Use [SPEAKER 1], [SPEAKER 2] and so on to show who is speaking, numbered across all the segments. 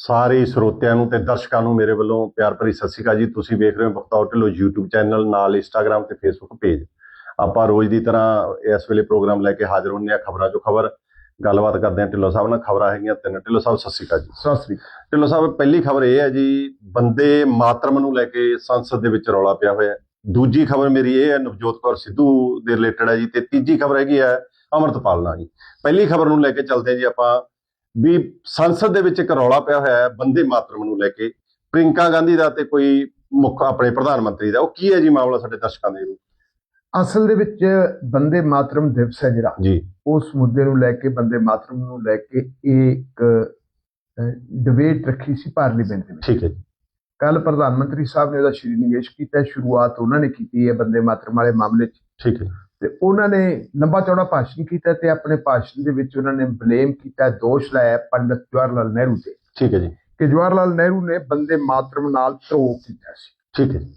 [SPEAKER 1] ਸਾਰੇ ਸਰੋਤਿਆਂ ਨੂੰ ਤੇ ਦਰਸ਼ਕਾਂ ਨੂੰ ਮੇਰੇ ਵੱਲੋਂ ਪਿਆਰ ਭਰੀ ਸਤਿ ਸ਼੍ਰੀ ਅਕਾਲ ਜੀ। ਤੁਸੀਂ ਵੇਖ ਰਹੇ ਹੋ ਬਖਤੌਰ ਢਿੱਲੋਂ YouTube ਚੈਨਲ ਨਾਲ Instagram ਤੇ Facebook ਪੇਜ ਆਪਾਂ ਰੋਜ਼ ਦੀ ਤਰ੍ਹਾਂ ਇਸ ਵੇਲੇ ਪ੍ਰੋਗਰਾਮ ਲੈ ਕੇ ਹਾਜ਼ਰ ਹੁੰਦੇ ਆ ਖਬਰਾਂ ਚੋਂ ਖਬਰ। ਗੱਲਬਾਤ ਕਰਦੇ ਆ ਢਿੱਲੋਂ ਸਾਹਿਬ ਨਾਲ। ਖਬਰਾਂ ਹੈਗੀਆਂ ਤਿੰਨ। ਢਿੱਲੋਂ ਸਾਹਿਬ ਸਤਿ ਸ਼੍ਰੀ ਅਕਾਲ ਜੀ।
[SPEAKER 2] ਸਤਿ ਸ੍ਰੀ
[SPEAKER 1] ਢਿੱਲੋਂ ਸਾਹਿਬ ਪਹਿਲੀ ਖਬਰ ਇਹ ਹੈ ਜੀ ਬੰਦੇ ਮਾਤਰਮ ਨੂੰ ਲੈ ਕੇ ਸੰਸਦ ਦੇ ਵਿੱਚ ਰੌਲਾ ਪਿਆ ਹੋਇਆ। ਹੈ ਦੂਜੀ ਖਬਰ ਮੇਰੀ ਇਹ ਹੈ ਨਵਜੋਤ ਕੌਰ ਸਿੱਧੂ ਦੇ ਰਿਲੇਟਡ ਹੈ ਜੀ। ਤੇ ਤੀਜੀ ਖਬਰ ਹੈਗੀ ਹੈ ਅਮਰਤਪਾਲ ਨਾਲ ਜੀ। ਪਹਿਲੀ ਖਬਰ ਨੂੰ ਲੈ ਕੇ ਚੱਲਦੇ ਜੀ ਆਪਾਂ। ਵੀ ਸੰਸਦ ਦੇ ਵਿੱਚ ਇੱਕ ਰੌਲਾ ਪਿਆ ਹੋਇਆ ਹੈ ਬੰਦੇ ਮਾਤਰਮ ਨੂੰ ਲੈ ਕੇ ਪ੍ਰਿੰਕਾ ਗਾਂਧੀ ਦਾ ਤੇ ਕੋਈ ਮੁੱਖ ਆਪਣੇ ਪ੍ਰਧਾਨ ਮੰਤਰੀ ਦਾ ਉਹ ਕੀ ਹੈ ਜੀ ਮਾਮਲਾ ਸਾਡੇ ਦਰਸ਼ਕਾਂ ਦੇ
[SPEAKER 2] ਅਸਲ ਦੇ ਵਿੱਚ ਬੰਦੇ ਮਾਤਰਮ ਦਿਵਸ ਹੈ ਜਿਹੜਾ।
[SPEAKER 1] ਜੀ।
[SPEAKER 2] ਉਸ ਮੁੱਦੇ ਨੂੰ ਲੈ ਕੇ ਬੰਦੇ ਮਾਤਰਮ ਨੂੰ ਲੈ ਕੇ ਇੱਕ ਡਿਬੇਟ ਰੱਖੀ ਸੀ ਪਾਰਲੀਮੈਂਟ ਦੇ ਵਿੱਚ।
[SPEAKER 1] ਠੀਕ ਹੈ ਜੀ।
[SPEAKER 2] ਕੱਲ ਪ੍ਰਧਾਨ ਮੰਤਰੀ ਸਾਹਿਬ ਨੇ ਉਹਦਾ ਸ਼੍ਰੀ ਨਿਵੇਸ਼ ਕੀਤਾ ਸ਼ੁਰੂਆਤ ਉਹਨਾਂ ਨੇ ਕੀਤੀ ਹੈ ਬੰਦੇ ਮਾਤਰਮ ਵਾਲੇ ਮਾਮਲੇ 'ਚ।
[SPEAKER 1] ਠੀਕ ਹੈ।
[SPEAKER 2] ਤੇ ਉਹਨਾਂ ਨੇ ਲੰਬਾ ਚੌੜਾ ਭਾਸ਼ਣ ਕੀਤਾ ਤੇ ਆਪਣੇ ਭਾਸ਼ਣ ਦੇ ਵਿੱਚ ਉਹਨਾਂ ਨੇ ਬਲੇਮ ਕੀਤਾ ਦੋਸ਼ ਲਾਇਆ ਪੰਡਤ ਜਵਾਹਰ ਲਾਲ ਨਹਿਰੂ ਤੇ।
[SPEAKER 1] ਠੀਕ ਹੈ ਜੀ।
[SPEAKER 2] ਕਿ ਜਵਾਹਰ ਲਾਲ ਨਹਿਰੂ ਨੇ ਬੰਦੇ ਮਾਤਰਮ ਨਾਲ ਧਰੋਹ ਕੀਤਾ ਸੀ।
[SPEAKER 1] ਠੀਕ ਹੈ ਜੀ।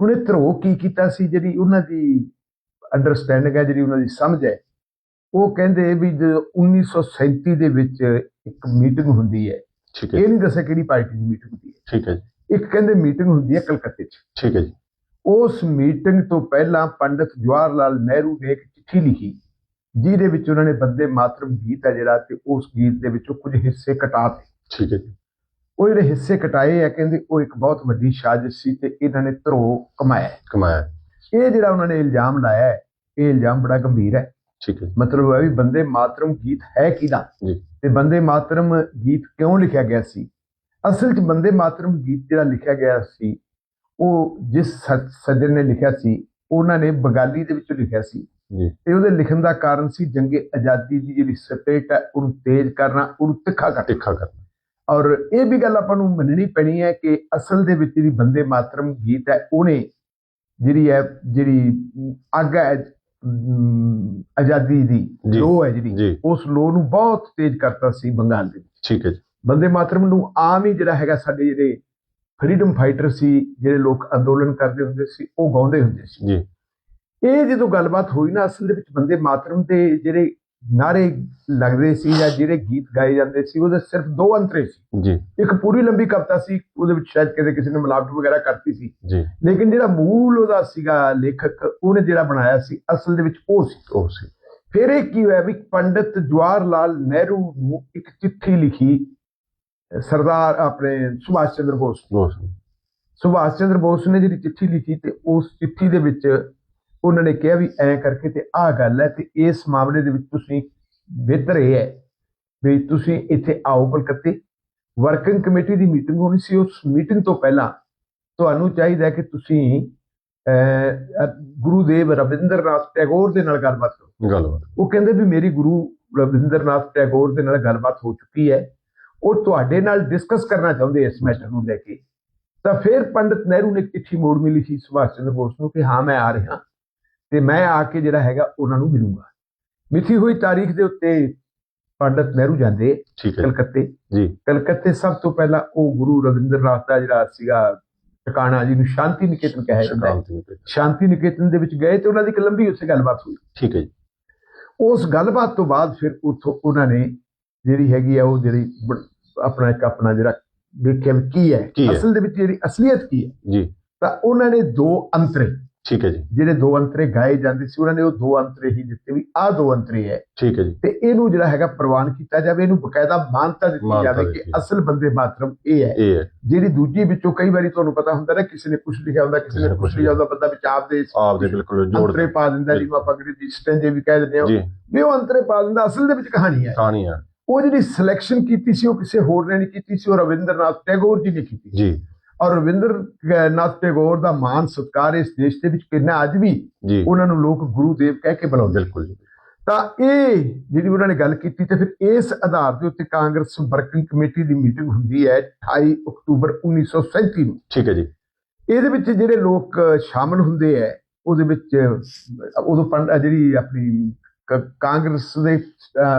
[SPEAKER 2] ਹੁਣ ਇਹ ਧਰੋਹ ਕੀ ਕੀਤਾ ਸੀ? ਜਿਹੜੀ ਉਹਨਾਂ ਦੀ ਅੰਡਰਸਟੈਂਡਿੰਗ ਹੈ ਜਿਹੜੀ ਉਹਨਾਂ ਦੀ ਸਮਝ ਹੈ ਉਹ ਕਹਿੰਦੇ ਵੀ ਜਦੋਂ 1937 ਦੇ ਵਿੱਚ ਇੱਕ ਮੀਟਿੰਗ ਹੁੰਦੀ ਹੈ।
[SPEAKER 1] ਠੀਕ ਹੈ
[SPEAKER 2] ਇਹ ਨਹੀਂ ਦੱਸਿਆ ਕਿਹੜੀ ਪਾਰਟੀ ਦੀ ਮੀਟਿੰਗ ਹੁੰਦੀ ਹੈ।
[SPEAKER 1] ਠੀਕ ਹੈ ਜੀ।
[SPEAKER 2] ਇੱਕ ਕਹਿੰਦੇ ਮੀਟਿੰਗ ਹੁੰਦੀ ਹੈ ਕਲਕੱਤੇ 'ਚ।
[SPEAKER 1] ਠੀਕ ਹੈ ਜੀ।
[SPEAKER 2] ਉਸ ਮੀਟਿੰਗ ਤੋਂ ਪਹਿਲਾਂ ਪੰਡਿਤ ਜਵਾਹਰ ਲਾਲ ਨਹਿਰੂ ਨੇ ਇੱਕ ਚਿੱਠੀ ਲਿਖੀ ਜਿਹਦੇ ਵਿੱਚ ਉਹਨਾਂ ਨੇ ਬੰਦੇ ਮਾਤਰਮ ਗੀਤ ਹੈ ਜਿਹੜਾ ਤੇ ਉਸ ਗੀਤ ਦੇ ਵਿੱਚੋਂ ਕੁਝ ਹਿੱਸੇ ਕਟਾਤੇ
[SPEAKER 1] ਠੀਕ ਹੈ ਜੀ।
[SPEAKER 2] ਉਹ ਜਿਹੜੇ ਹਿੱਸੇ ਕਟਾਏ ਆ ਕਹਿੰਦੇ ਉਹ ਇੱਕ ਬਹੁਤ ਵੱਡੀ ਸਾਜ਼ਿਸ਼ ਸੀ ਤੇ ਇਹਨਾਂ ਨੇ ਧਰੋਹ ਕਮਾਇਆ।
[SPEAKER 1] ਕਮਾਇਆ
[SPEAKER 2] ਇਹ ਜਿਹੜਾ ਉਹਨਾਂ ਨੇ ਇਲਜ਼ਾਮ ਲਾਇਆ ਹੈ ਇਹ ਇਲਜ਼ਾਮ ਬੜਾ ਗੰਭੀਰ ਹੈ।
[SPEAKER 1] ਠੀਕ ਹੈ
[SPEAKER 2] ਮਤਲਬ ਹੈ ਵੀ ਬੰਦੇ ਮਾਤਰਮ ਗੀਤ ਹੈ ਕਿਹਦਾ?
[SPEAKER 1] ਜੀ।
[SPEAKER 2] ਤੇ ਬੰਦੇ ਮਾਤਰਮ ਗੀਤ ਕਿਉਂ ਲਿਖਿਆ ਗਿਆ ਸੀ? ਅਸਲ 'ਚ ਬੰਦੇ ਮਾਤਰਮ ਗੀਤ ਜਿਹੜਾ ਲਿਖਿਆ ਗਿਆ ਸੀ ਉਹ ਜਿਸ ਸੱਜਣ ਨੇ ਲਿਖਿਆ ਸੀ ਉਹਨਾਂ ਨੇ ਬੰਗਾਲੀ ਦੇ ਵਿੱਚ ਲਿਖਿਆ ਸੀ।
[SPEAKER 1] ਜੀ।
[SPEAKER 2] ਤੇ ਉਹਦੇ ਲਿਖਣ ਦਾ ਕਾਰਨ ਸੀ ਜੰਗੇ ਆਜ਼ਾਦੀ ਦੀ ਜਿਹੜੀ ਸਪਿਰਿਟ ਹੈ ਉਹਨੂੰ ਤੇਜ਼ ਕਰਨਾ ਉਹਨੂੰ ਤਿੱਖਾ ਕਰਨਾ।
[SPEAKER 1] ਤਿੱਖਾ ਕਰਨਾ।
[SPEAKER 2] ਔਰ ਇਹ ਵੀ ਗੱਲ ਆਪਾਂ ਨੂੰ ਮੰਨਣੀ ਪੈਣੀ ਹੈ ਕਿ ਅਸਲ ਦੇ ਵਿੱਚ ਜਿਹੜੀ ਬੰਦੇ ਮਾਤਰਮ ਗੀਤ ਹੈ ਉਹਨੇ ਜਿਹੜੀ ਹੈ ਜਿਹੜੀ ਅੱਗ ਹੈ ਆਜ਼ਾਦੀ ਦੀ। ਲੋ ਹੈ ਜਿਹੜੀ ਉਸ ਲੋ ਨੂੰ ਬਹੁਤ ਤੇਜ਼ ਕਰਤਾ ਸੀ ਬੰਗਾਲ ਦੇ ਵਿੱਚ।
[SPEAKER 1] ਠੀਕ ਹੈ ਜੀ।
[SPEAKER 2] ਬੰਦੇ ਮਾਤਰਮ ਨੂੰ ਆਮ ਹੀ ਜਿਹੜਾ ਹੈਗਾ ਸਾਡੇ ਜਿਹੜੇ ਫਰੀडम ਫਾਈਟਰ ਸੀ ਜਿਹੜੇ ਲੋਕ ਅੰਦੋਲਨ ਕਰਦੇ ਹੁੰਦੇ ਸੀ ਉਹ ਗਾਉਂਦੇ ਹੁੰਦੇ ਸੀ।
[SPEAKER 1] ਜੀ।
[SPEAKER 2] ਇਹ ਜਦੋਂ ਗੱਲਬਾਤ ਹੋਈ ਨਾ ਅਸਲ ਦੇ ਵਿੱਚ ਬੰਦੇ ਮਾਤਰਮ ਦੇ ਜਿਹੜੇ ਨਾਰੇ ਲੱਗਦੇ ਸੀ ਜਾਂ ਜਿਹੜੇ ਗੀਤ ਗਾਏ ਜਾਂਦੇ ਸੀ ਉਹਦੇ ਸਿਰਫ ਦੋ ਅੰਤਰੇ ਸੀ।
[SPEAKER 1] ਜੀ।
[SPEAKER 2] ਇੱਕ ਪੂਰੀ ਲੰਬੀ ਕਵਿਤਾ ਸੀ ਉਹਦੇ ਵਿੱਚ ਸ਼ਾਇਦ ਕਿਤੇ ਕਿਸੇ ਨੇ ਮਿਲਾਵਟ ਵਗੈਰਾ ਕਰਤੀ ਸੀ।
[SPEAKER 1] ਜੀ।
[SPEAKER 2] ਲੇਕਿਨ ਜਿਹੜਾ ਮੂਲ ਉਹਦਾ ਸੀਗਾ ਲੇਖਕ ਉਹਨੇ ਜਿਹੜਾ ਬਣਾਇਆ ਸੀ ਅਸਲ ਦੇ ਵਿੱਚ ਉਹ ਸੀ।
[SPEAKER 1] ਉਹ ਸੀ।
[SPEAKER 2] ਫਿਰ ਇਹ ਕੀ ਹੋਇਆ ਵੀ ਪੰਡਿਤ ਜਵਾਹਰ ਲਾਲ ਨਹਿਰੂ ਨੂੰ ਇੱਕ ਚਿੱਠੀ ਲਿਖੀ ਸਰਦਾਰ ਆਪਣੇ ਸੁਭਾਸ਼ ਚੰਦਰ ਬੋਸ ਸੁਭਾਸ਼ ਚੰਦਰ ਬੋਸ ਨੇ ਜਿਹੜੀ ਚਿੱਠੀ ਲਿਖੀ ਤੇ ਉਸ ਚਿੱਠੀ ਦੇ ਵਿੱਚ ਉਹਨਾਂ ਨੇ ਕਿਹਾ ਵੀ ਐਂ ਕਰਕੇ ਤੇ ਆਹ ਗੱਲ ਹੈ ਤੇ ਇਸ ਮਾਮਲੇ ਦੇ ਵਿੱਚ ਤੁਸੀਂ ਬਿਹਤਰ ਇਹ ਹੈ ਵੀ ਤੁਸੀਂ ਇੱਥੇ ਆਓ ਕਲਕੱਤੇ। ਵਰਕਿੰਗ ਕਮੇਟੀ ਦੀ ਮੀਟਿੰਗ ਹੋਣੀ ਸੀ। ਉਸ ਮੀਟਿੰਗ ਤੋਂ ਪਹਿਲਾਂ ਤੁਹਾਨੂੰ ਚਾਹੀਦਾ ਕਿ ਤੁਸੀਂ ਅਹ, ਗੁਰੂਦੇਵ ਰਵਿੰਦਰਨਾਥ ਟੈਗੋਰ ਦੇ ਨਾਲ ਗੱਲਬਾਤ ਕਰੋ।
[SPEAKER 1] ਗੱਲਬਾਤ।
[SPEAKER 2] ਉਹ ਕਹਿੰਦੇ ਵੀ ਮੇਰੀ ਗੁਰੂ ਰਵਿੰਦਰਨਾਥ ਟੈਗੋਰ ਦੇ ਨਾਲ ਗੱਲਬਾਤ ਹੋ ਚੁੱਕੀ ਹੈ। ਉਹ ਤੁਹਾਡੇ ਨਾਲ ਡਿਸਕਸ ਕਰਨਾ ਚਾਹੁੰਦੇ ਇਸ ਮੈਟਰ ਨੂੰ ਲੈ ਕੇ। ਤਾਂ ਫਿਰ ਪੰਡਿਤ ਨਹਿਰੂ ਨੇ ਚਿੱਠੀ ਮੋੜ ਮਿਲੀ ਸੀ ਸੁਭਾਸ਼ ਚੰਦਰ ਬੋਸ ਨੂੰ ਕਿ ਹਾਂ ਮੈਂ ਆ ਰਿਹਾ। ਤੇ ਮੈਂ ਆ ਕੇ ਜਿਹੜਾ ਹੈਗਾ ਉਹਨਾਂ ਨੂੰ ਮਿਲੂੰਗਾ। ਮਿੱਥੀ ਹੋਈ ਤਾਰੀਖ ਦੇ ਉੱਤੇ ਪੰਡਿਤ ਨਹਿਰੂ ਜਾਂਦੇ ਕਲਕੱਤੇ।
[SPEAKER 1] ਜੀ।
[SPEAKER 2] ਕਲਕੱਤੇ ਸਭ ਤੋਂ ਪਹਿਲਾਂ ਉਹ ਗੁਰੂ ਰਵਿੰਦਰਨਾਥ ਦਾ ਜਿਹੜਾ ਸੀਗਾ ਟਿਕਾਣਾ ਜਿਹਨੂੰ ਸ਼ਾਂਤੀ ਨਿਕੇਤਨ ਕਿਹਾ ਜਾਂਦਾ ਹੈ।
[SPEAKER 1] ਸ਼ਾਂਤੀ ਨਿਕੇਤਨ।
[SPEAKER 2] ਦੇ ਵਿੱਚ ਗਏ ਤੇ ਉਹਨਾਂ ਦੀ ਇੱਕ ਲੰਬੀ ਉੱਥੇ ਗੱਲਬਾਤ ਹੋਈ।
[SPEAKER 1] ਠੀਕ ਹੈ ਜੀ।
[SPEAKER 2] ਉਸ ਗੱਲਬਾਤ ਤੋਂ ਬਾਅਦ ਫਿਰ ਉੱਥੋਂ ਉਹਨਾਂ ਨੇ ਜਿਹੜੀ ਹੈਗੀ ਆ ਉਹ ਜਿਹੜੀ ਆਪਣਾ ਇੱਕ ਆਪਣਾ ਜਿਹੜਾ ਦੇਖਿਆ ਵੀ ਕੀ ਹੈ? ਅਸਲ ਦੇ ਵਿੱਚ ਜਿਹੜੀ ਅਸਲੀਅਤ ਕੀ ਹੈ
[SPEAKER 1] ਜੀ।
[SPEAKER 2] ਤਾਂ ਉਹਨਾਂ ਨੇ ਦੋ ਅੰਤਰੇ
[SPEAKER 1] ਠੀਕ ਹੈ ਜੀ।
[SPEAKER 2] ਜਿਹੜੇ ਦੋ ਅੰਤਰੇ ਗਾਏ ਜਾਂਦੇ ਸੀ ਉਹਨਾਂ ਨੇ ਉਹ ਦੋ ਅੰਤਰੇ ਹੀ ਦਿੱਤੇ ਵੀ ਆਹ ਦੋ ਅੰਤਰੇ ਹੈ।
[SPEAKER 1] ਠੀਕ ਹੈ ਜੀ।
[SPEAKER 2] ਤੇ ਇਹਨੂੰ ਜਿਹੜਾ ਹੈਗਾ ਪ੍ਰਵਾਨ ਕੀਤਾ ਜਾਵੇ ਇਹਨੂੰ ਬਕਾਇਦਾ ਮਾਨਤਾ ਦਿੱਤੀ ਜਾਵੇ ਕਿ। ਅਸਲ ਬੰਦੇ ਮਾਤਰਮ ਇਹ ਹੈ। ਜਿਹੜੀ ਦੂਜੀ ਵਿੱਚੋਂ ਕਈ ਵਾਰੀ ਤੁਹਾਨੂੰ ਪਤਾ ਹੁੰਦਾ ਨਾ ਕਿਸੇ ਨੇ ਕੁਝ ਲਿਖਿਆ ਹੁੰਦਾ ਕਿਸੇ ਨੇ ਕੁਝ ਲਿਖਿਆ ਹੁੰਦਾ ਬੰਦਾ ਵਿੱਚ ਆਪਦੇ
[SPEAKER 1] ਆਪ ਦੇ ਬਿਲਕੁਲ ਜੋੜ
[SPEAKER 2] ਅੰਤਰੇ ਪਾ ਦਿੰਦਾ ਜਿਹਨੂੰ ਆਪਾਂ ਅੰਗਰੇਜ਼ੀ ਸਟੈਂਜੇ ਵੀ ਕਹਿ ਦਿੰਦੇ ਹਾਂ। ਵੀ ਉਹ ਅੰਤਰੇ ਪਾ ਦਿੰਦਾ ਅਸਲ ਦੇ ਵਿੱਚ ਕਹਾਣੀ ਹੈ।
[SPEAKER 1] ਕਹਾਣੀ ਹੈ।
[SPEAKER 2] ਉਹ ਜਿਹੜੀ ਸਿਲੈਕਸ਼ਨ ਕੀਤੀ ਸੀ ਉਹ ਕਿਸੇ ਹੋਰ ਨੇ ਨਹੀਂ ਕੀਤੀ ਸੀ ਉਹ ਰਵਿੰਦਰਨਾਥ ਟੈਗੋਰ ਜੀ ਨੇ ਕੀਤੀ।
[SPEAKER 1] ਜੀ।
[SPEAKER 2] ਔਰ ਰਵਿੰਦਰਨਾਥ ਟੈਗੋਰ ਦਾ ਮਾਨ ਸਤਿਕਾਰ ਇਸ ਦੇਸ਼ ਦੇ ਵਿੱਚ ਕਿੰਨਾ ਅੱਜ ਵੀ ਉਹਨਾਂ ਨੂੰ ਲੋਕ ਗੁਰੂ ਦੇਵ ਕਹਿ ਕੇ ਬੁਲਾਉਂਦੇ।
[SPEAKER 1] ਬਿਲਕੁਲ
[SPEAKER 2] ਤਾਂ ਇਹ ਜਿਹੜੀ ਉਹਨਾਂ ਨੇ ਗੱਲ ਕੀਤੀ ਤੇ ਫਿਰ ਇਸ ਆਧਾਰ ਦੇ ਉੱਤੇ ਕਾਂਗਰਸ ਵਰਕਿੰਗ ਕਮੇਟੀ ਦੀ ਮੀਟਿੰਗ ਹੁੰਦੀ ਹੈ 28 ਅਕਤੂਬਰ 1937 ਨੂੰ।
[SPEAKER 1] ਠੀਕ ਹੈ ਜੀ।
[SPEAKER 2] ਇਹਦੇ ਵਿੱਚ ਜਿਹੜੇ ਲੋਕ ਸ਼ਾਮਲ ਹੁੰਦੇ ਹੈ ਉਹਦੇ ਵਿੱਚ ਉਦੋਂ ਜਿਹੜੀ ਆਪਣੀ ਕਾਂਗਰਸ ਦੇ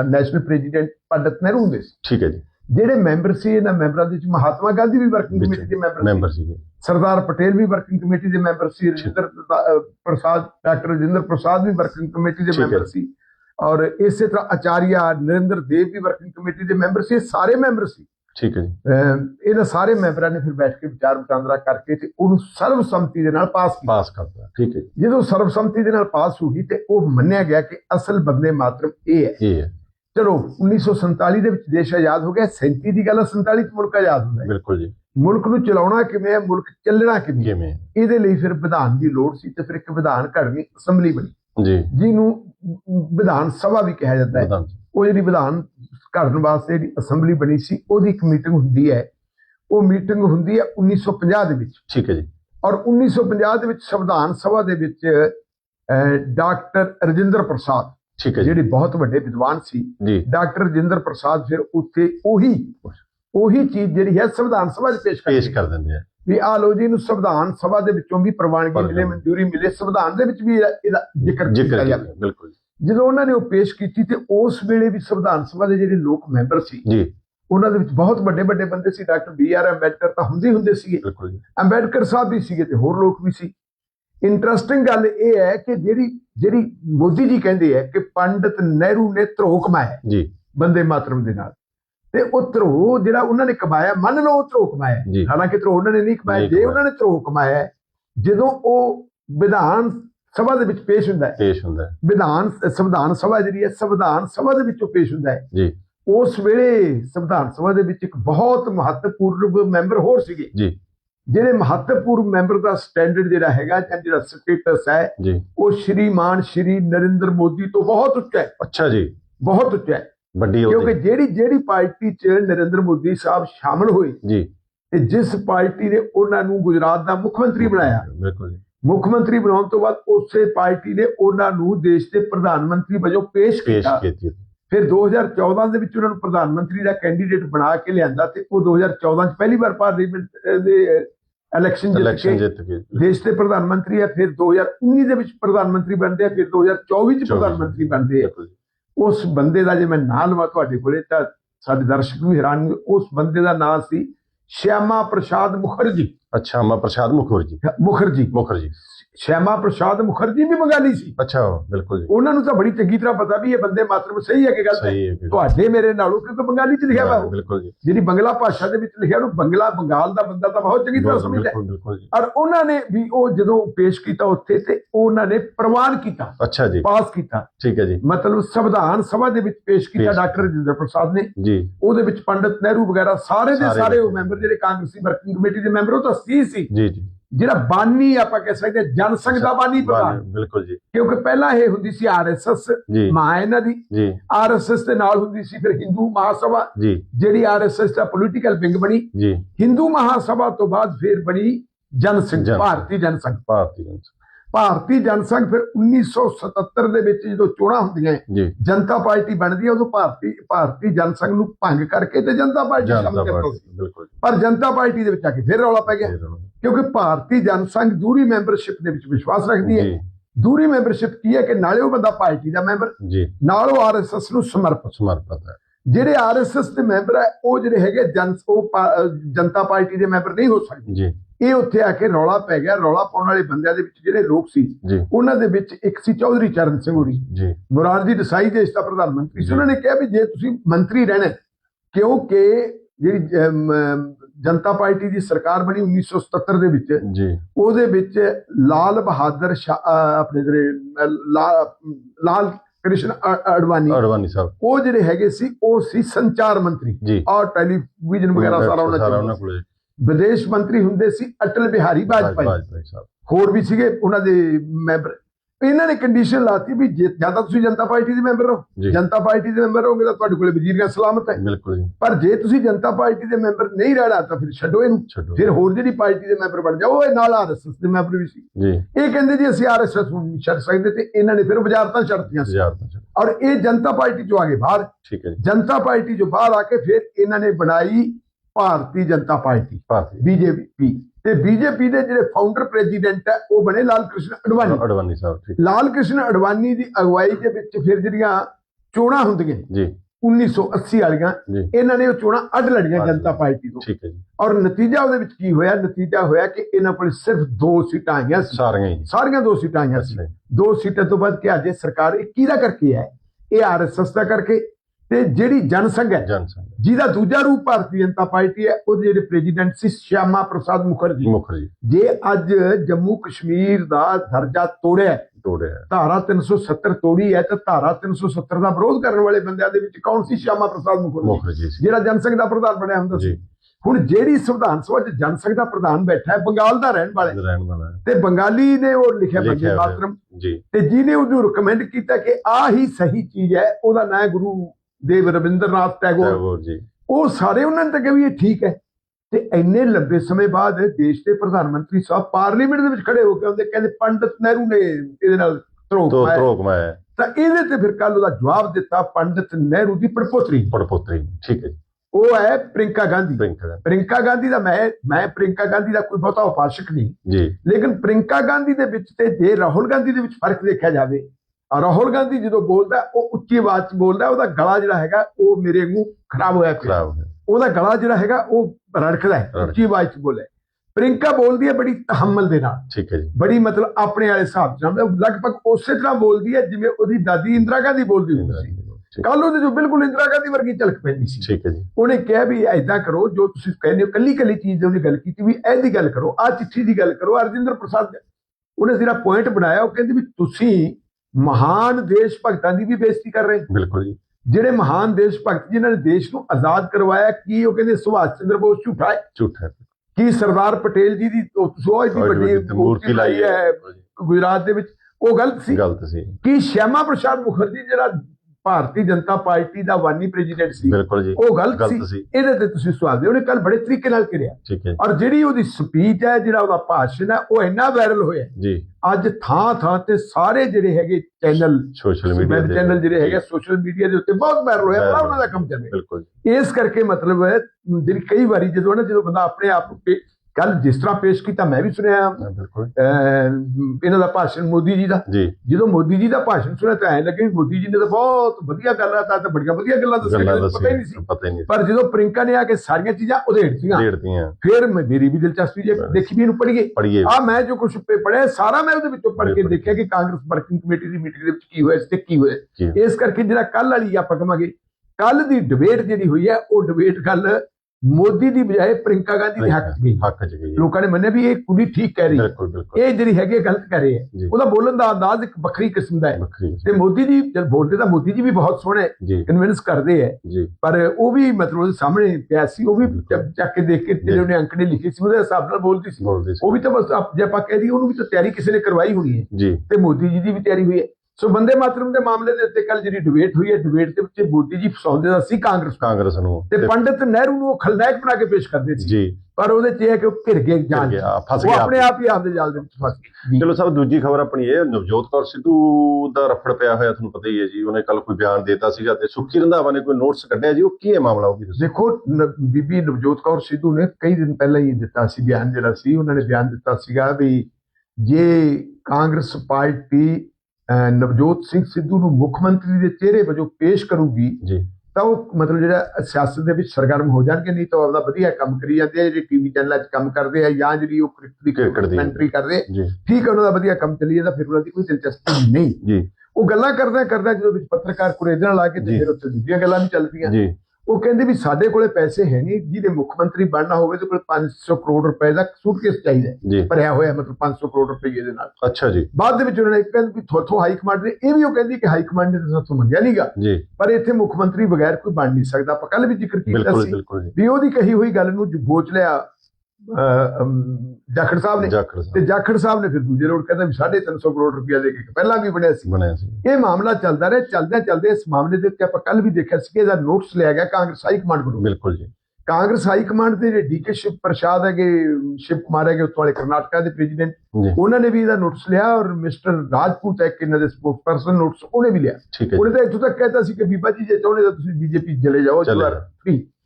[SPEAKER 2] ਨੈਸ਼ਨਲ ਪ੍ਰੈਜ਼ੀਡੈਂਟ ਪੰਡਤ ਨਹਿਰੂ ਹੁੰਦੇ ਸੀ।
[SPEAKER 1] ਠੀਕ ਹੈ ਜੀ।
[SPEAKER 2] ਜਿਹੜੇ ਮੈਂਬਰ ਸੀ ਇਹਨਾਂ ਮੈਂਬਰਾਂ ਦੇ ਵਿੱਚ ਮਹਾਤਮਾ ਗਾਂਧੀ ਵੀ ਵਰਕਿੰਗ ਕਮੇਟੀ ਦੇ ਮੈਂਬਰ ਸੀ। ਸਰਦਾਰ ਪਟੇਲ ਵੀ ਵਰਕਿੰਗ ਕਮੇਟੀ ਦੇ ਮੈਂਬਰ ਸੀ। ਰਜਿੰਦਰ ਪ੍ਰਸਾਦ ਡਾਕਟਰ ਰਜਿੰਦਰ ਪ੍ਰਸਾਦ ਵੀ ਵਰਕਿੰਗ ਕਮੇਟੀ ਦੇ। ਮੈਂਬਰ ਸੀ। ਔਰ ਇਸੇ ਤਰ੍ਹਾਂ ਆਚਾਰੀਆ ਨਰਿੰਦਰ ਦੇਵ ਵੀ ਵਰਕਿੰਗ ਕਮੇਟੀ ਦੇ ਮੈਂਬਰ ਸੀ। ਸਾਰੇ ਮੈਂਬਰ ਸੀ।
[SPEAKER 1] ਠੀਕ ਹੈ ਜੀ।
[SPEAKER 2] ਇਹਦਾ ਸਾਰੇ ਮੈਂਬਰਾਂ ਨੇ ਫਿਰ ਬੈਠ ਕੇ ਵਿਚਾਰ ਵਟਾਂਦਰਾ ਕਰਕੇ ਤੇ ਉਹਨੂੰ ਸਰਬਸੰਮਤੀ ਦੇ ਨਾਲ ਪਾਸ ਕੀਤਾ।
[SPEAKER 1] ਪਾਸ ਕਰਦਾ ਠੀਕ ਹੈ
[SPEAKER 2] ਜਦੋਂ ਸਰਬਸੰਮਤੀ ਦੇ ਨਾਲ ਪਾਸ ਹੋ ਗਈ ਤੇ ਉਹ ਮੰਨਿਆ ਗਿਆ ਕਿ ਅਸਲ ਬੰਦੇ ਮਾਤਰਮ ਇਹ ਹੈ।
[SPEAKER 1] ਇਹ ਹੈ।
[SPEAKER 2] ਚਲੋ 1947 ਦੇ ਵਿੱਚ ਦੇਸ਼ ਆਜ਼ਾਦ ਹੋ ਗਿਆ 37 ਦੀ ਗੱਲ ਹੈ 47 ਚ ਮੁਲਕ ਆਜ਼ਾਦ ਹੁੰਦਾ ਹੈ।
[SPEAKER 1] ਬਿਲਕੁਲ ਜੀ।
[SPEAKER 2] ਮੁਲਕ ਨੂੰ ਚਲਾਉਣਾ ਕਿਵੇਂ ਹੈ ਮੁਲਕ ਚੱਲਣਾ ਕਿਵੇਂ ਹੈ?
[SPEAKER 1] ਕਿਵੇਂ
[SPEAKER 2] ਇਹਦੇ ਲਈ ਫਿਰ ਵਿਧਾਨ ਦੀ ਲੋੜ ਸੀ ਤੇ ਫਿਰ ਇੱਕ ਵਿਧਾਨ ਘੜਨੀ ਅਸੈਂਬਲੀ ਬਣੀ।
[SPEAKER 1] ਜੀ।
[SPEAKER 2] ਜਿਹਨੂੰ ਵਿਧਾਨ ਸਭਾ ਵੀ ਕਿਹਾ ਜਾਂਦਾ ਹੈ। ਉਹ ਜਿਹੜੀ ਵਿਧਾਨ ਘੜਨ ਵਾਸਤੇ ਜਿਹੜੀ ਅਸੈਂਬਲੀ ਬਣੀ ਸੀ ਉਹਦੀ ਇੱਕ ਮੀਟਿੰਗ ਹੁੰਦੀ ਹੈ। ਉਹ ਮੀਟਿੰਗ ਹੁੰਦੀ ਹੈ 1950 ਦੇ ਵਿੱਚ।
[SPEAKER 1] ਠੀਕ ਹੈ ਜੀ।
[SPEAKER 2] ਔਰ 1950 ਦੇ ਵਿੱਚ ਸੰਵਿਧਾਨ ਸਭਾ ਦੇ ਵਿੱਚ ਡਾਕਟਰ ਰਜਿੰਦਰ ਪ੍ਰਸਾਦ
[SPEAKER 1] ਠੀਕ ਹੈ
[SPEAKER 2] ਜਿਹੜੇ ਬਹੁਤ ਵੱਡੇ ਵਿਦਵਾਨ ਸੀ ਡਾਕਟਰ ਰਜਿੰਦਰ ਪ੍ਰਸਾਦ ਫਿਰ ਉੱਥੇ ਉਹੀ ਉਹੀ ਚੀਜ਼ ਜਿਹੜੀ ਹੈ ਸੰਵਿਧਾਨ ਸਭਾ 'ਚ ਪੇਸ਼
[SPEAKER 1] ਪੇਸ਼
[SPEAKER 2] ਕਰਦੇ
[SPEAKER 1] ਕਰ ਦਿੰਦੇ ਆ।
[SPEAKER 2] ਵੀ ਆ ਲੋ ਜੀ ਨੂੰ ਸੰਵਿਧਾਨ ਸਭਾ ਦੇ ਵਿੱਚੋਂ ਵੀ ਪ੍ਰਵਾਨਗੀ ਮਿਲੇ ਮਨਜ਼ੂਰੀ ਮਿਲੇ। ਸੰਵਿਧਾਨ ਦੇ ਵਿੱਚ ਵੀ ਇਹਦਾ ਜ਼ਿਕਰ ਕੀਤਾ
[SPEAKER 1] ਕੀਤਾ, ਬਿਲਕੁਲ
[SPEAKER 2] ਜਦੋਂ ਉਹਨਾਂ ਨੇ ਉਹ ਪੇਸ਼ ਕੀਤੀ ਤੇ ਉਸ ਵੇਲੇ ਵੀ ਸੰਵਿਧਾਨ ਸਭਾ ਦੇ ਜਿਹੜੇ ਲੋਕ ਮੈਂਬਰ ਸੀ
[SPEAKER 1] ਜੀ।
[SPEAKER 2] ਉਹਨਾਂ ਦੇ ਵਿੱਚ ਬਹੁਤ ਵੱਡੇ ਵੱਡੇ ਬੰਦੇ ਸੀ ਡਾਕਟਰ ਬੀ ਆਰ ਅੰਬੇਡਕਰ ਤਾਂ ਹੁੰਦੇ ਹੀ ਹੁੰਦੇ ਸੀਗੇ। ਅੰਬੇਡਕਰ ਸਾਹਿਬ ਵੀ ਸੀਗੇ ਤੇ ਹੋਰ ਲੋਕ ਵੀ ਸੀ। ਇੰਟਰਸਟਿੰਗ ਗੱਲ ਇਹ ਹੈ ਕਿ ਜਿਹੜੀ ਜਿਹੜੀ ਮੋਦੀ ਜੀ ਕਹਿੰਦੇ ਹੈ ਕਿ ਪੰਡਿਤ ਨਹਿਰੂ ਨੇ ਧਰੋਹ ਕਮਾਇਆ
[SPEAKER 1] ਜੀ।
[SPEAKER 2] ਬੰਦੇ ਮਾਤਰਮ ਦੇ ਨਾਲ। ਤੇ ਉਹ ਧਰੋਹ ਜਿਹੜਾ ਉਹਨਾਂ ਨੇ ਕਮਾਇਆ ਮੰਨ ਲਓ ਉਹ ਧਰੋਹ ਕਮਾਇਆ ਹਾਲਾਂਕਿ ਧਰੋਹ ਉਹਨਾਂ ਨੇ ਨਹੀਂ ਕਮਾਇਆ ਜੇ। ਉਹਨਾਂ ਨੇ ਧਰੋਹ ਕਮਾਇਆ ਹੈ, ਜਦੋਂ ਉਹ ਵਿਧਾਨ ਸਭਾ ਦੇ ਵਿੱਚ ਪੇਸ਼ ਹੁੰਦਾ ਹੈ।
[SPEAKER 1] ਪੇਸ਼ ਹੁੰਦਾ ਹੈ।
[SPEAKER 2] ਵਿਧਾਨ ਸੰਵਿਧਾਨ ਸਭਾ ਜਿਹੜੀ ਹੈ ਸੰਵਿਧਾਨ ਸਭਾ ਦੇ ਵਿੱਚੋਂ ਪੇਸ਼ ਹੁੰਦਾ ਹੈ।
[SPEAKER 1] ਜੀ।
[SPEAKER 2] ਉਸ ਵੇਲੇ ਸੰਵਿਧਾਨ ਸਭਾ ਦੇ ਵਿੱਚ ਇੱਕ ਬਹੁਤ ਮਹੱਤਵਪੂਰਨ ਮੈਂਬਰ ਹੋਰ ਸੀਗੇ।
[SPEAKER 1] ਜੀ।
[SPEAKER 2] ਜਿਹੜੇ ਮਹੱਤਵਪੂਰਨ ਮੈਂਬਰ ਦਾ ਸਟੈਂਡਰਡ ਜਿਹੜਾ ਹੈਗਾ ਜਾਂ ਜਿਹੜਾ ਸਟੇਟਸ ਹੈ
[SPEAKER 1] ਜੀ।
[SPEAKER 2] ਉਹ ਸ਼੍ਰੀਮਾਨ ਸ਼੍ਰੀ ਨਰਿੰਦਰ ਮੋਦੀ ਤੋਂ ਬਹੁਤ ਉੱਚਾ ਹੈ।
[SPEAKER 1] ਅੱਛਾ ਜੀ।
[SPEAKER 2] ਬਹੁਤ ਉੱਚਾ ਹੈ।
[SPEAKER 1] ਵੱਡੀ
[SPEAKER 2] ਕਿਉਂਕਿ ਜਿਹੜੀ ਜਿਹੜੀ ਪਾਰਟੀ 'ਚ ਨਰਿੰਦਰ ਮੋਦੀ ਸਾਹਿਬ ਸ਼ਾਮਲ ਹੋਏ
[SPEAKER 1] ਜੀ।
[SPEAKER 2] ਤੇ ਜਿਸ ਪਾਰਟੀ ਨੇ ਉਹਨਾਂ ਨੂੰ ਗੁਜਰਾਤ ਦਾ ਮੁੱਖ ਮੰਤਰੀ ਬਣਾਇਆ
[SPEAKER 1] ਬਿਲਕੁਲ ਜੀ।
[SPEAKER 2] ਮੁੱਖ ਮੰਤਰੀ ਬਣਾਉਣ ਤੋਂ ਬਾਅਦ ਉਸੇ ਪਾਰਟੀ ਨੇ ਉਹਨਾਂ ਨੂੰ ਦੇਸ਼ ਦੇ ਪ੍ਰਧਾਨ ਮੰਤਰੀ ਵਜੋਂ ਪੇਸ਼ ਕੀਤਾ। ਫਿਰ 2014 ਦੇ ਵਿੱਚ ਉਹਨਾਂ ਨੂੰ ਪ੍ਰਧਾਨ ਮੰਤਰੀ ਦਾ ਕੈਂਡੀਡੇਟ ਬਣਾ ਕੇ ਲਿਆਂਦਾ ਤੇ ਉਹ 2014 ਚ ਪਹਿਲੀ ਵਾਰ ਪਾਰਲੀਮੈਂਟ ਦੇ ਇਲੈਕਸ਼ਨ ਜਿੱਤ ਕੇ ਦੇਸ਼ ਦੇ ਪ੍ਰਧਾਨ ਮੰਤਰੀ ਹੈ ਫਿਰ 2019 ਦੇ ਵਿੱਚ ਪ੍ਰਧਾਨ ਮੰਤਰੀ ਬਣਦੇ ਆ ਫਿਰ 2024 ਚ ਪ੍ਰਧਾਨ ਮੰਤਰੀ ਬਣਦੇ ਆ। ਉਸ ਬੰਦੇ ਦਾ ਜੇ ਮੈਂ ਨਾਂ ਲਵਾਂ ਤੁਹਾਡੇ ਕੋਲੇ ਤਾਂ ਸਾਡੇ ਦਰਸ਼ਕ ਵੀ ਹੈਰਾਨ। ਉਸ ਬੰਦੇ ਦਾ ਨਾਂ ਸੀ ਸ਼ਿਆਮਾ ਪ੍ਰਸਾਦ ਮੁਖਰਜੀ
[SPEAKER 1] ਅੱਛਾ ਮਾ ਪ੍ਰਸ਼ਾਦ ਮੁਖਰਜੀ
[SPEAKER 2] ਮੁਖਰਜੀ
[SPEAKER 1] ਮੁਖਰਜੀ
[SPEAKER 2] ਸ਼ਿਆਮਾ ਪ੍ਰਸਾਦ ਮੁਖਰਜੀ ਵੀ ਬੰਗਾਲੀ ਸੀ।
[SPEAKER 1] ਅੱਛਾ ਬਿਲਕੁਲ ਜੀ।
[SPEAKER 2] ਉਹਨਾਂ ਨੂੰ ਤਾਂ ਬੜੀ ਚੰਗੀ ਤਰ੍ਹਾਂ ਪਤਾ ਵੀ ਇਹ ਬੰਦੇ ਮਾਤਰਮ ਸਹੀ ਹੈ ਕਿ ਗਲਤ ਹੈ। ਤੁਹਾਡੇ ਮੇਰੇ ਨਾਲੋਂ ਕਿਉਂਕਿ ਬੰਗਾਲੀ ਚ ਲਿਖਿਆ ਉਹ।
[SPEAKER 1] ਬਿਲਕੁਲ ਜੀ।
[SPEAKER 2] ਜਿਹੜੀ ਬੰਗਲਾ ਭਾਸ਼ਾ ਦੇ ਵਿੱਚ ਲਿਖਿਆ ਉਹ ਬੰਗਲਾ ਬੰਗਾਲ ਦਾ ਬੰਦਾ ਤਾਂ ਬਹੁਤ ਚੰਗੀ ਤਰ੍ਹਾਂ ਸਮਝਦਾ। ਔਰ ਉਹਨਾਂ ਨੇ ਵੀ ਉਹ ਜਦੋਂ ਪੇਸ਼ ਕੀਤਾ ਉੱਥੇ ਤੇ ਉਹਨਾਂ ਨੇ ਪ੍ਰਵਾਨ ਕੀਤਾ।
[SPEAKER 1] ਅੱਛਾ ਜੀ।
[SPEAKER 2] ਪਾਸ ਕੀਤਾ।
[SPEAKER 1] ਠੀਕ ਹੈ ਜੀ।
[SPEAKER 2] ਮਤਲਬ ਸੰਵਿਧਾਨ ਸਭਾ ਦੇ ਵਿੱਚ ਪੇਸ਼ ਕੀਤਾ ਡਾਕਟਰ ਰਜਿੰਦਰ ਪ੍ਰਸਾਦ ਨੇ।
[SPEAKER 1] ਜੀ।
[SPEAKER 2] ਉਹਦੇ ਵਿੱਚ ਪੰਡਿਤ ਨਹਿਰੂ ਵਗੈਰਾ ਸਾਰੇ ਦੇ
[SPEAKER 1] ਸਾਰੇ
[SPEAKER 2] ਉਹ। ਮੈਂਬਰ ਜਿਹੜੇ ਕਾਂਗਰਸੀ ਵਰਕਿੰਗ ਕਮੇਟੀ ਦੇ ਮੈਂਬਰ ਉਹ ਤਾਂ ਸੀ ਸੀ।
[SPEAKER 1] ਜੀ ਜੀ।
[SPEAKER 2] ਜਿਹੜਾ ਬਾਨੀ ਆਪਾਂ ਕਹਿ ਸਕਦੇ ਜਨਸੰਘ ਦਾ ਬਾਨੀ ਪ੍ਰਧਾਨ
[SPEAKER 1] ਬਿਲਕੁਲ ਜੀ।
[SPEAKER 2] ਕਿਉਂਕਿ ਪਹਿਲਾਂ ਇਹ ਹੁੰਦੀ ਸੀ ਆਰਐਸਐਸ ਮਾਂ ਇਹਨਾਂ ਦੀ।
[SPEAKER 1] ਜੀ।
[SPEAKER 2] ਆਰਐਸਐਸ ਦੇ ਨਾਲ ਹੁੰਦੀ ਸੀ ਫਿਰ ਹਿੰਦੂ ਮਹਾਸਭਾ ਜਿਹੜੀ ਆਰਐਸਐਸ ਦਾ ਪੋਲੀਟੀਕਲ ਵਿੰਗ ਬਣੀ।
[SPEAKER 1] ਜੀ।
[SPEAKER 2] ਹਿੰਦੂ ਮਹਾਸਭਾ ਤੋਂ ਬਾਅਦ ਫਿਰ ਬਣੀ ਜਨਸੰਘ
[SPEAKER 1] ਜਨਸੰਘ।
[SPEAKER 2] ਭਾਰਤੀ ਜਨਸੰਘ
[SPEAKER 1] ਭਾਰਤੀ ਜਨਤਾ
[SPEAKER 2] ਭਾਰਤੀ ਜਨਸੰਘ ਫਿਰ 1977 ਦੇ ਵਿੱਚ ਜਦੋਂ ਚੋਣਾਂ ਹੁੰਦੀਆਂ ਜਨਤਾ ਪਾਰਟੀ ਬਣਦੀ ਹੈ ਉਦੋਂ ਭਾਰਤੀ ਭਾਰਤੀ ਜਨਸੰਘ ਨੂੰ ਭੰਗ ਕਰਕੇ ਤੇ ਜਨਤਾ ਪਾਰਟੀ
[SPEAKER 1] ਬਿਲਕੁਲ
[SPEAKER 2] ਪਰ ਜਨਤਾ ਪਾਰਟੀ ਦੇ ਵਿੱਚ ਆ ਕੇ ਫਿਰ ਰੌਲਾ ਪੈ ਗਿਆ। ਕਿਉਂਕਿ ਭਾਰਤੀ ਜਨਸੰਘ ਦੂਰੀ ਮੈਂਬਰਸ਼ਿਪ ਦੇ ਵਿੱਚ ਵਿਸ਼ਵਾਸ ਰੱਖਦੀ ਹੈ। ਦੂਰੀ ਮੈਂਬਰਸ਼ਿਪ ਕੀ ਹੈ? ਕਿ ਨਾਲੇ ਉਹ ਬੰਦਾ ਪਾਰਟੀ ਦਾ ਮੈਂਬਰ
[SPEAKER 1] ਜੀ।
[SPEAKER 2] ਨਾਲ ਉਹ ਆਰਐਸਐਸ ਨੂੰ ਸਮਰਪਿਤ।
[SPEAKER 1] ਸਮਰਪਿਤ ਹੈ।
[SPEAKER 2] ਜਿਹੜੇ ਆਰਐਸਐਸ ਦੇ ਮੈਂਬਰ ਹੈ ਉਹ ਜਿਹੜੇ ਹੈਗੇ ਜਨ ਉਹ ਜਨਤਾ ਪਾਰਟੀ ਦੇ ਮੈਂਬਰ ਨਹੀਂ ਹੋ ਸਕਦੇ।
[SPEAKER 1] ਜੀ।
[SPEAKER 2] ਇਹ ਉੱਥੇ ਆ ਕੇ ਰੌਲਾ ਪੈ ਗਿਆ ਰੌਲਾ ਪਾਉਣ ਵਾਲੇ ਬੰਦਿਆਂ ਦੇ ਵਿੱਚ ਜਿਹੜੇ ਲੋਕ ਸੀ ਉਹਨਾਂ ਦੇ ਵਿੱਚ ਇੱਕ ਸੀ ਚੌਧਰੀ ਚਰਨ ਸਿੰਘ ਹੋਰੀ।
[SPEAKER 1] ਜੀ।
[SPEAKER 2] ਮੁਰਾਰਜੀ ਦੇਸਾਈ ਦੇਸ਼ ਦਾ ਪ੍ਰਧਾਨ ਮੰਤਰੀ ਸੀ। ਉਹਨਾਂ ਨੇ ਕਿਹਾ ਵੀ ਜੇ ਤੁਸੀਂ ਮੰਤਰੀ ਰਹਿਣਾ ਕਿਉਂਕਿ ਜਿਹੜੀ ਜਨਤਾ ਪਾਰਟੀ ਦੀ ਸਰਕਾਰ ਬਣੀ 1977 ਦੇ ਵਿੱਚ
[SPEAKER 1] ਜੀ।
[SPEAKER 2] ਉਹਦੇ ਵਿੱਚ ਲਾਲ ਬਹਾਦਰ ਆਪਣੇ ਜਿਹੜੇ ਲਾਲ ਕ੍ਰਿਸ਼ਨ ਅਡਵਾਨੀ।
[SPEAKER 1] ਅਡਵਾਨੀ ਸਾਹਿਬ।
[SPEAKER 2] ਉਹ ਜਿਹੜੇ ਹੈਗੇ ਸੀ ਉਹ ਸੀ ਸੰਚਾਰ ਮੰਤਰੀ। ਔਰ ਟੈਲੀਵਿਜ਼ਨ ਵਗੈਰਾ ਸਾਰਾ ਉਹਨਾਂ
[SPEAKER 1] ਕੋਲੇ।
[SPEAKER 2] ਵਿਦੇਸ਼ ਮੰਤਰੀ ਹੁੰਦੇ ਸੀ ਅਟਲ ਬਿਹਾਰੀ ਵਾਜਪਾਈ ਹੋਰ ਵੀ ਸੀਗੇ ਉਹਨਾਂ ਦੇ ਮੈਂਬਰ। ਇਹਨਾਂ ਨੇ ਕੰਡੀਸ਼ਨ ਲਾਤੀ ਵੀ ਜੇ ਜਾਂ ਤਾਂ ਤੁਸੀਂ ਜਨਤਾ ਪਾਰਟੀ ਦੇ ਮੈਂਬਰ
[SPEAKER 1] ਜੀ।
[SPEAKER 2] ਜਨਤਾ ਪਾਰਟੀ ਦੇ ਮੈਂਬਰ ਰਹੋਗੇ ਤਾਂ ਤੁਹਾਡੇ ਕੋਲੇ ਵਜ਼ੀਰੀਆਂ ਸਲਾਮਤ ਹੈ।
[SPEAKER 1] ਬਿਲਕੁਲ
[SPEAKER 2] ਪਰ ਜੇ ਤੁਸੀਂ ਜਨਤਾ ਪਾਰਟੀ ਦੇ ਮੈਂਬਰ ਨਹੀਂ ਰਹਿਣਾ ਤਾਂ ਫਿਰ ਛੱਡੋ ਇਹਨੂੰ।
[SPEAKER 1] ਛੱਡੋ।
[SPEAKER 2] ਫਿਰ ਹੋਰ ਜਿਹੜੀ ਪਾਰਟੀ ਦੇ ਮੈਂਬਰ ਬਣ ਜਾਓ ਇਹ ਨਾਲ ਆਰਐਸਐਸ ਦੇ ਮੈਂਬਰ ਵੀ ਸੀ।
[SPEAKER 1] ਜੀ।
[SPEAKER 2] ਇਹ ਕਹਿੰਦੇ ਜੀ ਅਸੀਂ ਆਰਐਸਐਸ ਨੂੰ ਨਹੀਂ ਛੱਡ ਸਕਦੇ ਤੇ ਇਹਨਾਂ ਨੇ ਫਿਰ ਵਜ਼ਾਰਤਾਂ ਛੱਡਤੀਆਂ ਸੀ।
[SPEAKER 1] ਹਜ਼ਾਰ ਤਾਂ ਛੱਡੋ।
[SPEAKER 2] ਔਰ ਇਹ ਜਨਤਾ ਪਾਰਟੀ ਚੋਂ ਆ ਗਏ ਬਾਹਰ।
[SPEAKER 1] ਠੀਕ ਹੈ ਜੀ।
[SPEAKER 2] ਜਨਤਾ ਪਾਰਟੀ ਚੋਂ ਬਾਹਰ ਆ ਕੇ ਫਿਰ ਇਹਨਾਂ ਨੇ ਬਣਾਈ ਭਾਰਤੀ ਜਨਤਾ ਪਾਰਟੀ
[SPEAKER 1] ਭਾਰਤੀ।
[SPEAKER 2] ਬੀਜੇਪੀ। ਤੇ ਬੀਜੇਪੀ ਦੇ ਜਿਹੜੇ ਫਾਊਂਡਰ ਪ੍ਰੈਜ਼ੀਡੈਂਟ ਹੈ ਉਹ ਬਣੇ ਲਾਲ ਕ੍ਰਿਸ਼ਨ ਅਡਵਾਨੀ।
[SPEAKER 1] ਅਡਵਾਨੀ ਸਾਹਿਬ ਠੀਕ।
[SPEAKER 2] ਲਾਲ ਕ੍ਰਿਸ਼ਨ ਅਡਵਾਨੀ ਦੀ ਅਗਵਾਈ ਦੇ ਵਿੱਚ ਫਿਰ ਜਿਹੜੀਆਂ ਚੋਣਾਂ ਹੁੰਦੀਆਂ
[SPEAKER 1] ਜੀ।
[SPEAKER 2] 1980 ਵਾਲੀਆਂ
[SPEAKER 1] ਜੀ।
[SPEAKER 2] ਇਹਨਾਂ ਨੇ ਉਹ ਚੋਣਾਂ ਅੱਡ ਲੜੀਆਂ ਜਨਤਾ ਪਾਰਟੀ ਤੋਂ।
[SPEAKER 1] ਠੀਕ ਹੈ ਜੀ।
[SPEAKER 2] ਔਰ ਨਤੀਜਾ ਉਹਦੇ ਵਿੱਚ ਕੀ ਹੋਇਆ? ਨਤੀਜਾ ਹੋਇਆ ਕਿ ਇਹਨਾਂ ਕੋਲ ਸਿਰਫ ਦੋ ਸੀਟਾਂ ਆਈਆਂ ਸੀ।
[SPEAKER 1] ਸਾਰੀਆਂ ਹੀ। ਜੀ
[SPEAKER 2] ਸਾਰੀਆਂ ਦੋ ਸੀਟਾਂ ਆਈਆਂ ਸੀ।
[SPEAKER 1] ਜੀ।
[SPEAKER 2] ਦੋ ਸੀਟਾਂ ਤੋਂ ਬਾਅਦ ਕਿ ਅਜੇ ਸਰਕਾਰ ਇਹ ਕਿਹਦਾ ਕਰਕੇ ਹੈ ਇਹ ਆਰਐਸਐਸ ਦਾ ਕਰਕੇ ਤੇ ਜਿਹੜੀ ਜਨਸੰਘ ਹੈ
[SPEAKER 1] ਜਨਸੰਘ
[SPEAKER 2] ਜਿਹਦਾ ਦੂਜਾ ਰੂਪ ਭਾਰਤੀ ਜਨਤਾ ਪਾਰਟੀ ਹੈ ਉਹਦੇ ਜਿਹੜੇ ਪ੍ਰੈਜ਼ੀਡੈਂਟ ਸੀ ਸ਼ਿਆਮਾ ਪ੍ਰਸਾਦ ਮੁਖਰਜੀ।
[SPEAKER 1] ਮੁਖਰਜੀ।
[SPEAKER 2] ਜੇ ਅੱਜ ਜੰਮੂ ਕਸ਼ਮੀਰ ਦਾ ਦਰਜਾ ਤੋੜਿਆ
[SPEAKER 1] ਤੋੜਿਆ
[SPEAKER 2] ਧਾਰਾ 370 ਤੋੜੀ ਹੈ ਤਾਂ ਧਾਰਾ 370 ਦਾ ਵਿਰੋਧ ਕਰਨ ਵਾਲੇ ਬੰਦਿਆਂ ਦੇ ਵਿੱਚ ਕੌਣ ਸੀ ਸ਼ਿਆਮਾ ਪ੍ਰਸਾਦ ਮੁਖਰਜੀ? ਜਿਹੜਾ ਜਨਸੰਘ ਦਾ ਪ੍ਰਧਾਨ ਬਣਿਆ ਹੁੰਦਾ ਸੀ। ਹੁਣ ਜਿਹੜੀ ਸੰਵਿਧਾਨ ਸਭਾ 'ਚ ਜਨਸੰਘ ਦਾ ਪ੍ਰਧਾਨ ਬੈਠਾ ਹੈ ਬੰਗਾਲ ਦਾ ਰਹਿਣ ਵਾਲਾ
[SPEAKER 1] ਰਹਿਣ ਵਾਲਾ।
[SPEAKER 2] ਤੇ ਬੰਗਾਲੀ ਨੇ ਉਹ ਲਿਖਿਆ ਬੰਦੇ। ਮਾਤਰਮ
[SPEAKER 1] ਜੀ।
[SPEAKER 2] ਤੇ ਜਿਹਨੇ ਉਹਨੂੰ ਰეკਮੈਂਡ ਕੀਤਾ ਕਿ ਆਹ ਹੀ ਸਹੀ ਚੀਜ਼ ਹੈ ਉਹਦਾ ਨਾਂ ਗੁਰੂ ਦੇਵ ਰਵਿੰਦਰਨਾਥ ਟੈਗੋਰ।
[SPEAKER 1] ਟੈਗੋਰ ਜੀ।
[SPEAKER 2] ਉਹ ਸਾਰੇ ਉਹਨਾਂ ਨੇ ਤਾਂ ਕਿਹਾ ਵੀ ਇਹ ਠੀਕ ਹੈ। ਤੇ ਇੰਨੇ ਲੰਬੇ ਸਮੇਂ ਬਾਅਦ ਦੇਸ਼ ਦੇ ਪ੍ਰਧਾਨ ਮੰਤਰੀ ਸਾਹਿਬ ਪਾਰਲੀਮੈਂਟ ਦੇ ਵਿੱਚ ਖੜੇ ਹੋ ਕੇ ਉਹਦੇ ਕਹਿੰਦੇ ਪੰਡਤ ਨਹਿਰੂ ਨੇ ਇਹਦੇ ਨਾਲ ਧਰੋਕ
[SPEAKER 1] ਤੋ
[SPEAKER 2] ਪਾਇਆ
[SPEAKER 1] ਤਰੋਕ ਮੈਂ
[SPEAKER 2] ਤਾਂ ਇਹਦੇ ਤੇ ਫਿਰ ਕੱਲ ਉਹਦਾ ਜਵਾਬ ਦਿੱਤਾ ਪੰਡਤ ਨਹਿਰੂ ਦੀ ਪੜਪੋਤਰੀ
[SPEAKER 1] ਪੜਪੋਤਰੀ ਠੀਕ ਹੈ ਜੀ।
[SPEAKER 2] ਉਹ ਹੈ ਪ੍ਰਿੰਕਾ ਗਾਂਧੀ।
[SPEAKER 1] ਪ੍ਰਿੰਕਾ
[SPEAKER 2] ਪ੍ਰਿੰਕਾ ਗਾਂਧੀ ਦਾ ਮੈਂ ਮੈਂ ਪ੍ਰਿੰਕਾ ਗਾਂਧੀ ਦਾ ਕੋਈ ਬਹੁਤਾ ਉਪਾਸ਼ਕ ਨਹੀਂ।
[SPEAKER 1] ਜੀ।
[SPEAKER 2] ਲੇਕਿਨ ਪ੍ਰਿੰਕਾ ਗਾਂਧੀ ਦੇ ਵਿੱਚ ਤੇ ਜੇ ਰਾਹੁਲ ਗਾਂਧੀ ਦੇ ਵਿੱਚ ਫ਼ਰਕ ਦੇਖਿਆ ਜਾਵੇ ਰਾਹੁਲ ਗਾਂਧੀ ਜਦੋਂ ਬੋਲਦਾ ਉਹ ਉੱਚੀ ਆਵਾਜ਼ 'ਚ ਬੋਲਦਾ ਉਹਦਾ ਗਲਾ ਜਿਹੜਾ ਹੈਗਾ ਉਹ ਮੇਰੇ ਵਾਂਗੂ ਖਰਾਬ ਹੋਇਆ ਪਿਆ।
[SPEAKER 1] ਖਰਾਬ ਹੈ
[SPEAKER 2] ਉਹਦਾ ਗਲਾ ਜਿਹੜਾ ਹੈਗਾ ਉਹ ਰੜਕਦਾ ਹੈ। ਉੱਚੀ ਆਵਾਜ਼ 'ਚ ਬੋਲੇ ਪ੍ਰਿੰਕਾ ਬੋਲਦੀ ਹੈ ਬੜੀ ਤਹਮਲ ਦੇ ਨਾਲ।
[SPEAKER 1] ਠੀਕ ਹੈ ਜੀ।
[SPEAKER 2] ਬੜੀ ਮਤਲਬ ਆਪਣੇ ਵਾਲੇ ਹਿਸਾਬ ਨਾਲ। ਲਗਭਗ ਉਸੇ ਤਰ੍ਹਾਂ ਬੋਲਦੀ ਹੈ ਜਿਵੇਂ ਉਹਦੀ ਦਾਦੀ ਇੰਦਰਾ ਗਾਂਧੀ ਬੋਲਦੀ ਹੁੰਦੀ ਸੀ। ਕੱਲ ਉਹਦੇ ਜੋ ਬਿਲਕੁਲ ਇੰਦਰਾ ਗਾਂਧੀ ਵਰਗੀ ਝਲਕ ਪੈਂਦੀ ਸੀ।
[SPEAKER 1] ਠੀਕ ਹੈ ਜੀ।
[SPEAKER 2] ਉਹਨੇ ਕਿਹਾ ਵੀ ਐਦਾਂ ਕਰੋ ਜੋ ਤੁਸੀਂ ਕਹਿੰਦੇ ਹੋ ਕੱਲੀ ਕੱਲੀ ਚੀਜ਼ ਦੀ ਉਹਨੇ ਗੱਲ ਕੀਤੀ ਵੀ ਇਹਦੀ ਗੱਲ ਕਰੋ ਆ ਚਿੱਠੀ ਦੀ ਗੱਲ ਕਰੋ ਅਰਜਿੰਦਰ ਪ੍ਰਸਾਦ ਉਹਨੇ ਜਿਹੜਾ ਪੁਆਇੰਟ ਬਣਾਇਆ ਉਹ ਕਹਿੰਦੇ ਵੀ ਤੁਸੀਂ ਮਹਾਨ ਦੇਸ਼ ਭਗਤਾਂ ਦੀ ਵੀ ਬੇਇੱਜ਼ਤੀ ਕਰ ਰਹੇ।
[SPEAKER 1] ਬਿਲਕੁਲ ਜੀ।
[SPEAKER 2] ਜਿਹੜੇ ਮਹਾਨ ਦੇਸ਼ ਭਗਤ ਜਿਨ੍ਹਾਂ ਨੇ ਦੇਸ਼ ਨੂੰ ਆਜ਼ਾਦ ਕਰਵਾਇਆ ਕੀ ਉਹ ਕਹਿੰਦੇ ਸੁਭਾਸ਼ ਚੰਦਰ ਬੋਸ ਝੂਠਾ ਹੈ?
[SPEAKER 1] ਝੂਠ ਹੈ।
[SPEAKER 2] ਕੀ ਸਰਦਾਰ ਪਟੇਲ ਜੀ ਦੀ ਸੋਹ ਦੀ ਵੱਡੀ
[SPEAKER 1] ਮੂਰਤੀ ਲਾਈ ਹੈ।
[SPEAKER 2] ਗੁਜਰਾਤ ਦੇ ਵਿੱਚ ਉਹ ਗਲਤ ਸੀ।
[SPEAKER 1] ਗਲਤ ਸੀ।
[SPEAKER 2] ਕੀ ਸ਼ਿਆਮਾ ਪ੍ਰਸਾਦ ਮੁਖਰਜੀ ਜਿਹੜਾ ਭਾਰਤੀ ਜਨਤਾ ਪਾਰਟੀ ਦਾ ਵਾਨੀ ਪ੍ਰੈਜ਼ੀਡੈਂਟ ਸੀ।
[SPEAKER 1] ਬਿਲਕੁਲ ਜੀ।
[SPEAKER 2] ਉਹ ਗਲਤ ਸੀ। ਇਹਦੇ ਤੇ ਤੁਸੀਂ ਸਵਾਲ ਦਿਓ ਉਹਨੇ ਕੱਲ ਬੜੇ ਤਰੀਕੇ ਨਾਲ ਕਿਰਿਆ
[SPEAKER 1] ਠੀਕ ਹੈ।
[SPEAKER 2] ਔਰ ਜਿਹੜੀ ਉਹਦੀ ਸਪੀਚ ਹੈ ਜਿਹੜਾ ਉਹਦਾ ਭਾਸ਼ਣ ਹੈ ਉਹ ਇੰਨਾ ਵਾਇਰਲ ਹੋਇਆ
[SPEAKER 1] ਜੀ।
[SPEAKER 2] ਅੱਜ ਥਾਂ ਥਾਂ ਤੇ ਸਾਰੇ ਜਿਹੜੇ ਹੈਗੇ channel
[SPEAKER 1] social media
[SPEAKER 2] web channel ਜਿਹੜੇ ਹੈਗੇ ਸੋਸ਼ਲ ਮੀਡੀਆ ਦੇ ਉੱਤੇ ਬਹੁਤ ਵਾਇਰਲ ਹੋਇਆ ਬੜਾ ਉਹਨਾਂ ਦਾ ਕੰਮ ਚੱਲ
[SPEAKER 1] ਬਿਲਕੁਲ
[SPEAKER 2] ਇਸ ਕਰਕੇ ਮਤਲਬ ਹੈ ਜਿਹੜੀ ਕਈ ਵਾਰੀ ਜਦੋਂ ਨਾ ਜਦੋਂ ਬੰਦਾ ਆਪਣੇ ਆਪ ਨੂੰ ਕੱਲ ਜਿਸ ਤਰ੍ਹਾਂ ਪੇਸ਼ ਕੀਤਾ ਮੈਂ ਵੀ ਸੁਣਿਆ।
[SPEAKER 1] ਬਿਲਕੁਲ।
[SPEAKER 2] ਇਹਨਾਂ ਦਾ ਭਾਸ਼ਣ ਮੋਦੀ ਜੀ ਦਾ। ਜਦੋਂ ਮੋਦੀ ਜੀ ਦਾ ਭਾਸ਼ਣ ਸੁਣਿਆ ਤਾਂ ਐ ਲੱਗੇ ਮੋਦੀ ਜੀ ਨੇ ਤਾਂ ਬਹੁਤ ਵਧੀਆ ਗੱਲਾਂ ਤਾਂ ਤਾਂ ਬੜੀਆਂ ਵਧੀਆ ਗੱਲਾਂ ਦੱਸੀਆਂ ਪਤਾ ਹੀ ਨਹੀਂ ਸੀ।
[SPEAKER 1] ਦੱਸੀ ਪਤਾ ਹੀ ਨਹੀਂ
[SPEAKER 2] ਪਰ ਜਦੋਂ ਪ੍ਰਿੰਕਾ ਨੇ ਆ ਕੇ ਸਾਰੀਆਂ ਚੀਜ਼ਾਂ ਉਧੇੜਤੀਆਂ ਫਿਰ ਮੇਰੀ ਵੀ ਦਿਲਚਸਪੀ ਜੇ ਦੇਖੀ ਵੀ ਇਹਨੂੰ ਪੜ੍ਹੀਏ।
[SPEAKER 1] ਪੜੀਏ
[SPEAKER 2] ਆ ਮੈਂ ਜੋ ਕੁਝ ਪੜਿਆ ਸਾਰਾ ਮੈਂ ਉਹਦੇ ਵਿੱਚੋਂ ਪੜ੍ਹ ਕੇ। ਦੇਖਿਆ ਕਿ ਕਾਂਗਰਸ ਵਰਕਿੰਗ ਕਮੇਟੀ ਦੀ ਮੀਟਿੰਗ ਦੇ ਵਿੱਚ ਕੀ ਹੋਇਆ ਸੀ ਤੇ ਕੀ ਹੋਇਆ। ਇਸ ਕਰਕੇ ਜਿਹੜਾ ਕੱਲ ਵਾਲੀ ਆਪਾਂ ਕਹਾਂਗੇ ਕੱਲ ਦੀ ਡਿਬੇਟ ਜਿਹੜੀ ਹੋਈ ਹੈ ਉਹ ਡਿਬੇਟ ਗੱਲ ਮੋਦੀ ਦੀ ਬਜਾਏ ਪ੍ਰਿੰਕਾ ਗਾਂਧੀ ਦੇ ਹੱਕ 'ਚ ਗਈ
[SPEAKER 1] ਹੱਕ ਚ ਗਈ।
[SPEAKER 2] ਲੋਕਾਂ ਨੇ ਮੰਨਿਆ ਵੀ ਇਹ ਕੁੜੀ ਠੀਕ ਕਹਿ ਰਹੀ ਹੈ।
[SPEAKER 1] ਬਿਲਕੁਲ ਬਿਲਕੁਲ।
[SPEAKER 2] ਇਹ ਜਿਹੜੀ ਹੈਗੀ ਗਲਤ ਕਰ ਰਹੀ ਹੈ। ਉਹਦਾ ਬੋਲਣ ਦਾ ਅੰਦਾਜ਼ ਇੱਕ ਵੱਖਰੀ ਕਿਸਮ ਦਾ ਹੈ। ਤੇ ਮੋਦੀ ਜੀ ਜਦ ਬੋਲਦੇ ਤਾਂ ਮੋਦੀ ਜੀ ਵੀ ਬਹੁਤ ਸੋਹਣੇ ਕਨਵਿੰਸ ਕਰਦੇ ਹੈ। ਪਰ ਉਹ ਵੀ ਮਤਲਬ ਉਹਦੇ ਸਾਹਮਣੇ ਪਿਆ ਸੀ ਉਹ ਵੀ ਚੱਕ ਕੇ ਦੇਖ ਕੇ ਜਿਹੜੇ ਉਹਨੇ ਅੰਕੜੇ ਲਿਖੇ ਸੀ ਉਹਦੇ ਹਿਸਾਬ ਨਾਲ ਬੋਲਦੀ ਸੀ। ਉਹ ਵੀ ਤਾਂ ਬਸ ਜੇ ਆਪਾਂ ਕਹਿ ਦਈਏ ਉਹਨੂੰ ਵੀ ਤਾਂ ਤਿਆਰੀ ਕਿਸੇ ਨੇ ਕਰਵਾਈ ਹੋਣੀ ਹੈ। ਤੇ ਮੋਦੀ ਜੀ ਦੀ ਵੀ ਤਿਆਰੀ ਹੋਈ ਹੈ। ਸੋ ਬੰਦੇ ਮਾਤਰਮ ਦੇ ਮਾਮਲੇ ਦੇ ਉੱਤੇ ਕੱਲ ਜਿਹੜੀ ਡਿਬੇਟ ਹੋਈ ਹੈ ਡਿਬੇਟ ਦੇ ਵਿੱਚ ਮੋਦੀ ਜੀ ਫਸਾਉਂਦੇ ਦਾ ਸੀ ਕਾਂਗਰਸ।
[SPEAKER 1] ਕਾਂਗਰਸ ਨੂੰ।
[SPEAKER 2] ਤੇ ਪੰਡਿਤ ਨਹਿਰੂ ਨੂੰ ਉਹ ਖਲਨਾਇਕ ਬਣਾ ਕੇ ਪੇਸ਼ ਕਰਦੇ ਸੀ।
[SPEAKER 1] ਜੀ।
[SPEAKER 2] ਪਰ ਉਹਦੇ ਚ ਇਹ ਹੈ ਕਿ ਉਹ ਘਿਰ ਗਏ ਜਾਨ
[SPEAKER 1] ਫਸ ਗਿਆ
[SPEAKER 2] ਆਪਣੇ ਆਪ। ਹੀ ਆਪਦੇ ਜਾਲ ਦੇ ਵਿੱਚ ਫਸ ਗਏ।
[SPEAKER 1] ਚਲੋ ਸਭ ਦੂਜੀ ਖਬਰ ਆਪਣੀ ਇਹ ਨਵਜੋਤ ਕੌਰ ਸਿੱਧੂ ਦਾ ਰਫੜ ਪਿਆ ਹੋਇਆ ਤੁਹਾਨੂੰ ਪਤਾ ਹੀ ਹੈ ਜੀ। ਉਹਨੇ ਕੱਲ ਕੋਈ ਬਿਆਨ ਦਿੱਤਾ ਸੀਗਾ ਤੇ ਸੁੱਖੀ ਰੰਧਾਵਾ ਨੇ ਕੋਈ ਨੋਟਿਸ ਕੱਢਿਆ ਜੀ। ਉਹ ਕੀ ਹੈ ਮਾਮਲਾ ਉਹ ਵੀ ਦੱਸੋ।
[SPEAKER 2] ਦੇਖੋ ਬੀਬੀ ਨਵਜੋਤ ਕੌਰ ਸਿੱਧੂ ਨੇ ਕਈ ਦਿਨ ਪਹਿਲਾਂ ਹੀ ਦਿੱਤਾ ਸੀ ਬਿਆਨ ਜਿਹੜਾ ਸੀ। ਉਹਨਾਂ ਨੇ ਬਿਆਨ ਦਿੱਤਾ ਸੀਗਾ ਵੀ ਜੇ ਕਾਂਗਰਸ ਪਾਰਟੀ ਨਵਜੋਤ ਸਿੰਘ ਸਿੱਧੂ ਨੂੰ ਮੁੱਖ ਮੰਤਰੀ ਦੇ ਚਿਹਰੇ ਵਜੋਂ ਪੇਸ਼ ਕਰੂਗੀ।
[SPEAKER 1] ਜੀ।
[SPEAKER 2] ਤਾਂ ਉਹ ਮਤਲਬ ਜਿਹੜਾ ਸਿਆਸਤ ਦੇ ਵਿੱਚ ਸਰਗਰਮ ਹੋ ਜਾਣਗੇ ਨਹੀਂ ਤਾਂ ਉਹ ਆਪਦਾ ਵਧੀਆ ਕੰਮ ਕਰੀ ਜਾਂਦੇ ਆ ਜਿਹੜੇ ਟੀਵੀ ਚੈਨਲਾਂ 'ਚ ਕੰਮ ਕਰਦੇ ਆ ਜਾਂ ਜਿਹੜੀ ਉਹ ਕ੍ਰਿਕਟ ਦੀ। ਕਮੈਂਟਰੀ ਕਰਦੇ ਠੀਕ ਹੈ ਉਹਨਾਂ ਦਾ ਵਧੀਆ ਕੰਮ ਚੱਲੀ ਜਾਂਦਾ ਫਿਰ ਉਹਨਾਂ ਦੀ ਕੋਈ ਦਿਲਚਸਪੀ ਨਹੀਂ।
[SPEAKER 1] ਜੀ।
[SPEAKER 2] ਉਹ ਗੱਲਾਂ ਕਰਦਾ ਕਰਦਾ ਜਦੋਂ ਵਿੱਚ ਪੱਤਰਕਾਰ ਕੁਰੇਦਣ ਲਾ ਕੇ ਤੇ। ਫਿਰ ਉੱਥੇ ਦੂਜੀਆਂ ਗੱਲਾਂ ਵੀ ਚੱਲ ਪਈਆਂ
[SPEAKER 1] ਜੀ।
[SPEAKER 2] ਉਹ ਕਹਿੰਦੇ ਵੀ ਸਾਡੇ ਕੋਲੇ ਪੈਸੇ ਹੈ ਨਹੀਂ ਜਿਹਦੇ ਮੁੱਖ ਮੰਤਰੀ ਬਣਨਾ ਹੋਵੇ ਤੇ ਕੋਲ 500 ਕਰੋੜ ਰੁਪਏ ਦਾ ਸੂਟਕੇਸ ਚਾਹੀਦਾ ਭਰਿਆ ਹੋਇਆ ਮਤਲਬ 500 ਕਰੋੜ ਰੁਪਏ ਦੇ ਨਾਲ।
[SPEAKER 1] ਅੱਛਾ ਜੀ।
[SPEAKER 2] ਬਾਅਦ ਦੇ ਵਿੱਚ ਉਹਨਾਂ ਨੇ ਕਹਿੰਦੇ ਵੀ ਥੋਥੋਂ ਹਾਈ ਕਮਾਂਡ ਨੇ ਇਹ ਵੀ ਉਹ ਕਹਿੰਦੀ ਕਿ ਹਾਈ ਕਮਾਂਡ ਨੇ ਤਾਂ ਸਾਥੋਂ ਮੰਗਿਆ ਨਹੀਂਗਾ ਪਰ ਇੱਥੇ ਮੁੱਖ ਮੰਤਰੀ ਬਗੈਰ ਕੋਈ ਬਣ ਨਹੀਂ ਸਕਦਾ। ਆਪਾਂ ਕੱਲ ਵੀ ਜ਼ਿਕਰ ਕੀਤਾ ਸੀ ਵੀ ਉਹਦੀ ਕਹੀ ਹੋਈ ਗੱਲ ਨੂੰ ਬੋਚ ਲਿਆ ਜਾਖੜ ਸਾਹਿਬ ਨੇ।
[SPEAKER 1] ਜਾਖੜ
[SPEAKER 2] ਤੇ
[SPEAKER 1] ਸਾਹਿਬ
[SPEAKER 2] ਜਾਖੜ ਸਾਹਿਬ ਨੇ ਫਿਰ ਦੂਜੇ ਰੋਡ ਕਹਿੰਦਾ ਵੀ 350 ਕਰੋੜ ਰੁਪਇਆ ਦੇ ਕੇ ਪਹਿਲਾਂ ਵੀ ਬਣਿਆ ਸੀ।
[SPEAKER 1] ਬਣਿਆ ਸੀ।
[SPEAKER 2] ਇਹ ਮਾਮਲਾ ਚੱਲਦਾ ਰਿਹਾ ਚੱਲਦੇ ਚੱਲਦੇ ਇਸ ਮਾਮਲੇ ਦੇ ਉੱਤੇ ਆਪਾਂ ਕੱਲ ਵੀ ਦੇਖਿਆ ਸੀ ਕਿ ਇਹਦਾ ਨੋਟਿਸ ਲਿਆ ਗਿਆ ਕਾਂਗਰਸ ਹਾਈ ਕਮਾਂਡ ਕੋਲੋਂ
[SPEAKER 1] ਬਿਲਕੁਲ ਜੀ।
[SPEAKER 2] ਕਾਂਗਰਸ ਹਾਈ ਕਮਾਂਡ ਦੇ ਜਿਹੜੇ ਡੀਕੇ ਸ਼ਿਵ ਪ੍ਰਸ਼ਾਦ ਹੈਗੇ ਸ਼ਿਵ ਕੁਮਾਰ ਹੈਗੇ ਉੱਥੋਂ ਵਾਲੇ ਕਰਨਾਟਕਾ ਦੇ ਪ੍ਰੈਜ਼ੀਡੈਂਟ ਉਹਨਾਂ ਨੇ ਵੀ ਇਹਦਾ ਨੋਟਿਸ ਲਿਆ ਔਰ ਮਿਸਟਰ ਰਾਜਪੂਤ ਹੈ ਕਿ ਇਹਨਾਂ ਦੇ ਸਪੋਕਸਪਰਸਨ ਨੋਟਿਸ ਉਹਨੇ ਵੀ ਲਿਆ। ਉਹਨੇ ਤਾਂ ਇੱਥੋਂ ਤੱਕ ਕਹਿਤਾ ਸੀ ਕਿ ਬੀਬਾ ਜੀ ਜੇ ਚਾਹੁੰਦੇ ਤਾਂ ਤੁਸੀਂ ਬੀਜੇਪੀ ਚਲੇ ਜਾਓ
[SPEAKER 1] ਚਲੇ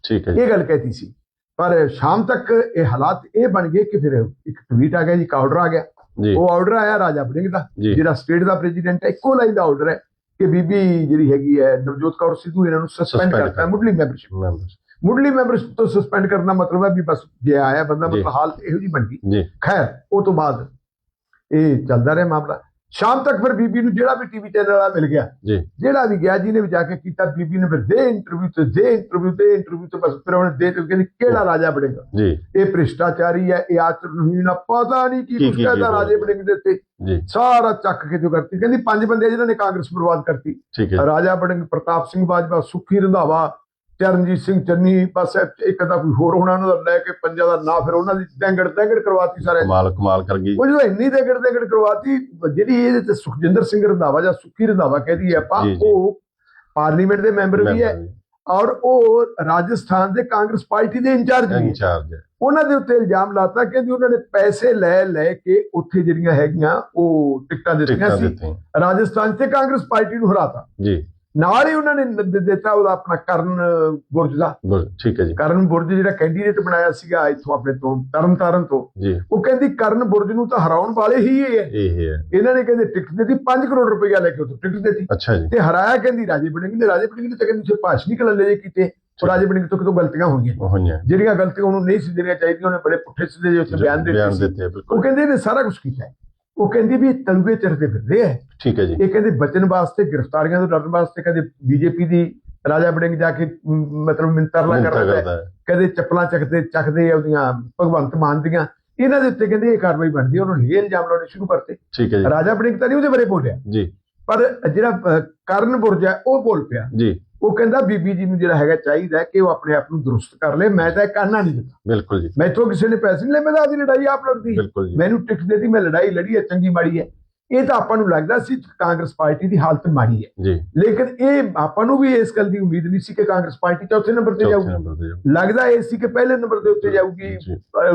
[SPEAKER 1] ਠੀਕ ਹੈ
[SPEAKER 2] ਇਹ ਗੱਲ ਕਹਿਤੀ ਸੀ। ਪਰ ਸ਼ਾਮ ਤੱਕ ਇਹ ਹਾਲਾਤ ਇਹ ਬਣ ਗਏ ਕਿ ਫਿਰ ਇੱਕ ਟਵੀਟ ਆ ਗਿਆ ਜੀ ਇੱਕ ਆਰਡਰ ਆ ਗਿਆ। ਉਹ ਆਰਡਰ ਆਇਆ ਰਾਜਾ ਵੜਿੰਗ ਦਾ ਜਿਹੜਾ ਸਟੇਟ ਦਾ ਪ੍ਰੈਜ਼ੀਡੈਂਟ ਹੈ ਇੱਕੋ ਲਾਈਨ ਦਾ ਆਰਡਰ ਹੈ ਕਿ ਬੀਬੀ ਜਿਹੜੀ ਹੈਗੀ ਹੈ ਨਵਜੋਤ ਕੌਰ ਸਿੱਧੂ ਇਹਨਾਂ ਨੂੰ ਸਸਪੈਂਡ ਕਰਤਾ ਹੈ ਮੁੱਢਲੀ ਮੈਂਬਰਸ਼ਿਪ
[SPEAKER 1] ਮੈਂਬਰਸ
[SPEAKER 2] ਮੁੱਢਲੀ ਮੈਂਬਰਸ਼ਿਪ ਤੋਂ ਸਸਪੈਂਡ ਕਰਨਾ ਮਤਲਬ ਹੈ ਵੀ ਬਸ ਜੇ ਆਇਆ ਬੰਦਾ। ਮਤਲਬ ਹਾਲਤ ਇਹੋ ਜੀ ਬਣ ਗਈ। ਖੈਰ ਉਹ ਤੋਂ ਬਾਅਦ ਇਹ ਚੱਲਦਾ ਰਿਹਾ ਮਾਮਲਾ। ਸ਼ਾਮ ਤੱਕ ਫਿਰ ਬੀਬੀ ਨੂੰ ਜਿਹੜਾ ਵੀ ਟੀਵੀ ਚੈਨਲ ਵਾਲਾ ਮਿਲ ਗਿਆ
[SPEAKER 1] ਜੀ।
[SPEAKER 2] ਜਿਹੜਾ ਵੀ ਗਿਆ ਜਿਹਨੇ ਵੀ ਜਾ ਕੇ ਕੀਤਾ ਬੀਬੀ ਨੇ ਫਿਰ ਦੇ ਇੰਟਰਵਿਊ ਤੇ ਦੇ ਇੰਟਰਵਿਊ ਤੇ ਇੰਟਰਵਿਊ ਤੇ ਬਸ ਫਿਰ ਉਹਨੇ ਦੇ ਤੇ ਕਹਿੰਦੀ ਕਿਹੜਾ ਰਾਜਾ ਬਣੇਗਾ?
[SPEAKER 1] ਜੀ।
[SPEAKER 2] ਇਹ ਭ੍ਰਿਸ਼ਟਾਚਾਰੀ ਹੈ ਇਹ ਆਚਰਣਹੀਨ ਆ ਪਤਾ ਨਹੀਂ ਕੀ ਕੁਛ ਕਹਿੰਦਾ ਰਾਜੇ ਬਣੇਗੇ ਦੇ ਉੱਤੇ।
[SPEAKER 1] ਜੀ।
[SPEAKER 2] ਸਾਰਾ ਚੱਕ ਕੇ ਜੋ ਕਰਤੀ ਕਹਿੰਦੀ ਪੰਜ ਬੰਦੇ ਜਿਨ੍ਹਾਂ ਨੇ ਕਾਂਗਰਸ ਬਰਬਾਦ ਕਰਤੀ। ਰਾਜਾ ਬੜਿੰਗ ਪ੍ਰਤਾਪ ਸਿੰਘ ਬਾਜਵਾ ਸੁਖੀ ਰੰਧਾਵਾ ਚਰਨਜੀਤ ਸਿੰਘ ਚੰਨੀ ਬਸ ਇੱਕ ਦਾ ਕੋਈ ਹੋਰ ਹੋਣਾ ਉਹਨਾਂ ਦਾ ਲੈ ਕੇ ਪੰਜਾ ਦਾ ਨਾਂ ਫਿਰ ਉਹਨਾਂ ਦੀ ਡੈਂਗੜ ਡੈਂਗੜ ਕਰਵਾਤੀ ਸਾਰੇ।
[SPEAKER 1] ਕਮਾਲ ਕਮਾਲ ਕਰ ਗਈ।
[SPEAKER 2] ਉਹ ਜਦੋਂ ਇੰਨੀ ਡੈਂਗੜ ਡੈਂਗੜ ਕਰਵਾਤੀ ਜਿਹੜੀ ਇਹਦੇ ਤੇ ਸੁਖਜਿੰਦਰ ਸਿੰਘ ਰੰਧਾਵਾ ਜਾਂ ਸੁਖੀ ਰੰਧਾਵਾ ਕਹਦੀ ਆਪਾਂ
[SPEAKER 1] ਜੀ, ਜੀ।
[SPEAKER 2] ਉਹ ਪਾਰਲੀਮੈਂਟ ਦੇ ਮੈਂਬਰ ਵੀ ਹੈ ਔਰ ਉਹ ਰਾਜਸਥਾਨ ਦੇ ਕਾਂਗਰਸ ਪਾਰਟੀ ਦੇ ਇੰਚਾਰਜ ਵੀ ਹੈ।
[SPEAKER 1] ਇੰਚਾਰਜ ਹੈ।
[SPEAKER 2] ਉਹਨਾਂ ਦੇ ਉੱਤੇ ਇਲਜ਼ਾਮ ਲਾਤਾ ਕਿ ਉਹਨਾਂ ਨੇ ਪੈਸੇ ਲੈ ਲੈ ਕੇ ਉੱਥੇ ਜਿਹੜੀਆਂ ਹੈਗੀਆਂ ਉਹ ਟਿਕਟਾਂ ਦਿੱਤੀਆਂ ਸੀ। ਰਾਜਸਥਾਨ 'ਚ ਕਾਂਗਰਸ ਪਾਰਟੀ ਨੂੰ ਹਰਾਤਾ।
[SPEAKER 1] ਜੀ।
[SPEAKER 2] ਨਾਲ ਹੀ ਉਹਨਾਂ ਨੇ ਦਿੱਤਾ ਉਹਦਾ ਆਪਣਾ ਕਰਨ ਬੁਰਜ ਦਾ।
[SPEAKER 1] ਠੀਕ ਹੈ ਜੀ।
[SPEAKER 2] ਕਰਨ ਬੁਰਜ ਜਿਹੜਾ ਕੈਂਡੀਡੇਟ ਬਣਾਇਆ ਸੀਗਾ ਇੱਥੋਂ ਆਪਣੇ ਤੋਂ ਤਰਨ ਤਾਰਨ ਤੋਂ ਉਹ ਕਹਿੰਦੀ ਕਰਨ ਬੁਰਜ ਨੂੰ ਤਾਂ ਹਰਾਉਣ ਵਾਲੇ ਹੀ ਇਹ ਹੈ।
[SPEAKER 1] ਇਹ ਹੈ
[SPEAKER 2] ਇਹਨਾਂ ਨੇ ਕਹਿੰਦੇ ਟਿਕਟ ਦਿੱਤੀ 5 ਕਰੋੜ ਰੁਪਇਆ ਲੈ ਕੇ ਉੱਥੋਂ ਟਿਕਟ ਦਿੱਤੀ।
[SPEAKER 1] ਅੱਛਾ ਜੀ।
[SPEAKER 2] ਤੇ ਹਰਾਇਆ ਕਹਿੰਦੀ ਰਾਜੇ ਬੜਿੰਗ ਨੇ ਰਾਜੇ ਬੜਿੰਗ ਨੇ ਤਾਂ ਕਹਿੰਦੀ ਸੀ ਭਾਸ਼ਣੀ ਕਲਾ ਲੈ ਕੀਤੇ ਉਹ ਰਾਜੇ ਬੜਿੰਗ ਤੋਂ ਕਿਤੋਂ ਗਲਤੀਆਂ ਹੋ ਗਈਆਂ।
[SPEAKER 1] ਉਹ ਹੋਈਆਂ।
[SPEAKER 2] ਜਿਹੜੀਆਂ ਗਲਤੀਆਂ ਉਹਨੂੰ ਨਹੀਂ ਸੀ ਦੇਣੀਆਂ ਚਾਹੀਦੀਆਂ ਉਹਨੇ ਬੜੇ ਪੁੱਠੇ ਸਿੱਧੇ ਜਿਹੇ ਬਿਆਨ ਦਿੱਤੇ ਉਹ ਕਹਿੰਦੇ ਨੇ ਸਾਰਾ ਕੁਝ ਕੀਤਾ ਹੈ। ਉਹ ਕਹਿੰਦੀ ਵੀ ਇਹ ਤਲੂਏ ਫਿਰਦੇ ਹੈ
[SPEAKER 1] ਠੀਕ ਹੈ ਜੀ।
[SPEAKER 2] ਇਹ ਕਹਿੰਦੇ ਬਚਨ ਵਾਸਤੇ ਗ੍ਰਿਫਤਾਰੀਆਂ ਤੋਂ ਡਰਨ ਵਾਸਤੇ ਕਹਿੰਦੇ ਬੀਜੇਪੀ ਦੀ ਰਾਜਾ ਬੜਿੰਗ ਜਾ ਕੇ ਮਤਲਬ ਮਿੰਤਰਲਾ ਕਰਦਾ ਕਹਿੰਦੇ ਚੱਪਲਾਂ ਚੱਕਦੇ ਚੱਕਦੇ ਉਹਦੀਆਂ ਭਗਵੰਤ ਮਾਨ ਦੀਆਂ। ਇਹਨਾਂ ਦੇ ਉੱਤੇ ਕਹਿੰਦੇ ਇਹ ਕਾਰਵਾਈ ਬਣਦੀ ਉਹਨਾਂ ਨੇ ਇਹ ਇਲਜ਼ਾਮ ਲਾਉਣੇ ਸ਼ੁਰੂ ਕਰਤੇ।
[SPEAKER 1] ਠੀਕ ਹੈ ਜੀ।
[SPEAKER 2] ਰਾਜਾ ਬੜਿੰਗ ਤਾਂ ਨਹੀਂ ਉਹਦੇ ਬਾਰੇ ਬੋਲਿਆ।
[SPEAKER 1] ਜੀ।
[SPEAKER 2] ਪਰ ਜਿਹੜਾ ਕਰਨ ਬੁਰਜ ਉਹ ਬੋਲ ਪਿਆ।
[SPEAKER 1] ਜੀ।
[SPEAKER 2] ਉਹ ਕਹਿੰਦਾ ਬੀਬੀ ਜੀ ਨੂੰ ਜਿਹੜਾ ਹੈਗਾ ਚਾਹੀਦਾ ਕਿ ਉਹ ਆਪਣੇ ਆਪ ਨੂੰ ਦਰੁਸਤ ਕਰ ਲੇ ਮੈਂ ਤਾਂ ਇਹ ਕਰਨਾ ਨਹੀਂ ਦਿੱਤਾ
[SPEAKER 1] ਬਿਲਕੁਲ ਜੀ।
[SPEAKER 2] ਮੈਥੋਂ ਕਿਸੇ ਨੇ ਪੈਸੇ ਨਹੀਂ ਲਏ ਮੈਂ ਤਾਂ ਆਪਦੀ ਲੜਾਈ ਆਪ ਲੜਦੀ।
[SPEAKER 1] ਬਿਲਕੁਲ ਜੀ।
[SPEAKER 2] ਮੈਨੂੰ ਟਿਕਟ ਦੇਤੀ ਮੈਂ ਲੜਾਈ ਲੜੀ ਹੈ ਚੰਗੀ ਮਾੜੀ ਹੈ। ਇਹ ਤਾਂ ਆਪਾਂ ਨੂੰ ਲੱਗਦਾ ਸੀ ਕਾਂਗਰਸ ਪਾਰਟੀ ਦੀ ਹਾਲਤ ਮਾੜੀ ਹੈ।
[SPEAKER 1] ਜੀ।
[SPEAKER 2] ਲੇਕਿਨ ਇਹ ਆਪਾਂ ਨੂੰ ਵੀ ਇਸ ਗੱਲ ਦੀ ਉਮੀਦ ਨਹੀਂ ਸੀ ਕਿ ਕਾਂਗਰਸ ਪਾਰਟੀ ਚੌਥੇ ਨੰਬਰ ਤੇ ਜਾਊਗੀ। ਲੱਗਦਾ ਇਹ ਸੀ ਕਿ ਪਹਿਲੇ ਨੰਬਰ ਦੇ ਉੱਤੇ ਜਾਊਗੀ।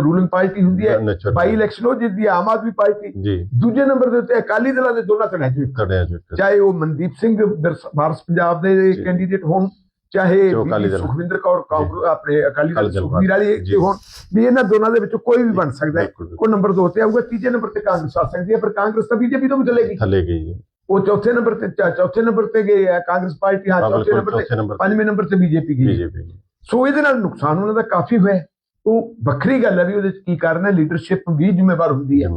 [SPEAKER 2] ਰੂਲਿੰਗ ਪਾਰਟੀ ਹੁੰਦੀ ਹੈ। ਬਾਈ ਇਲੈਕਸ਼ਨ ਹੈ ਆਮ ਆਦਮੀ ਪਾਰਟੀ। ਦੂਜੇ ਨੰਬਰ ਦੇ ਉੱਤੇ ਅਕਾਲੀ ਦਲਾਂ ਦੇ ਦੋਨਾਂ ਤੇ ਰਹਿ
[SPEAKER 1] ਕੜਿਆ ਜੀ
[SPEAKER 2] ਚਾਹੇ ਉਹ ਮਨਦੀਪ ਸਿੰਘ ਬਿਰਸ- ਵਾਰਸ ਪੰਜਾਬ ਦੇ। ਕੈਂਡੀਡੇਟ ਹੋਣ ਚਾਹੇ। ਸੁਖਵਿੰਦਰ ਕੌਰ ਆਪਣੇ ਅਕਾਲੀ ਦਲ ਸੁਖਵੀਰ ਵਾਲੀ। ਤੇ ਹੋਣ ਵੀ ਇਹਨਾਂ ਦੋਨਾਂ ਦੇ ਵਿੱਚੋਂ ਕੋਈ ਵੀ ਬਣ ਸਕਦਾ ਹੈ। ਉਹ ਨੰਬਰ 2 ਤੇ ਆਊਗਾ ਤੀਜੇ ਨੰਬਰ ਤੇ ਕਾਂਗਰਸ ਆ ਸਕਦੀ ਹੈ ਪਰ ਕਾਂਗਰਸ ਤਾਂ ਬੀਜੇਪੀ ਤੋਂ ਵੀ ਚੱਲੇਗੀ।
[SPEAKER 1] ਥੱਲੇ ਗਈ ਹੈ।
[SPEAKER 2] ਉਹ ਚੌਥੇ ਨੰਬਰ ਤੇ ਚੌਥੇ ਨੰਬਰ ਤੇ ਗਏ ਆ ਕਾਂਗਰਸ ਪਾਰਟੀ ਹਾਂ
[SPEAKER 1] ਹਾਂ,
[SPEAKER 2] ਚੌਥੇ ਨੰਬਰ ਤੇ ਪੰਜਵੇਂ ਨੰਬਰ ਤੇ ਬੀਜੇਪੀ ਗਈ।
[SPEAKER 1] ਬੀਜੇਪੀ
[SPEAKER 2] ਸੋ ਇਹਦੇ ਨਾਲ ਨੁਕਸਾਨ ਉਹਨਾਂ ਦਾ ਕਾਫੀ ਹੋਇਆ। ਹੈ। ਉਹ ਵੱਖਰੀ ਗੱਲ ਹੈ ਵੀ ਉਹਦੇ ਚ ਕੀ ਕਾਰਨ ਹੈ ਲੀਡਰਸ਼ਿਪ ਵੀ ਜ਼ਿੰਮੇਵਾਰ ਹੁੰਦੀ ਹੈ।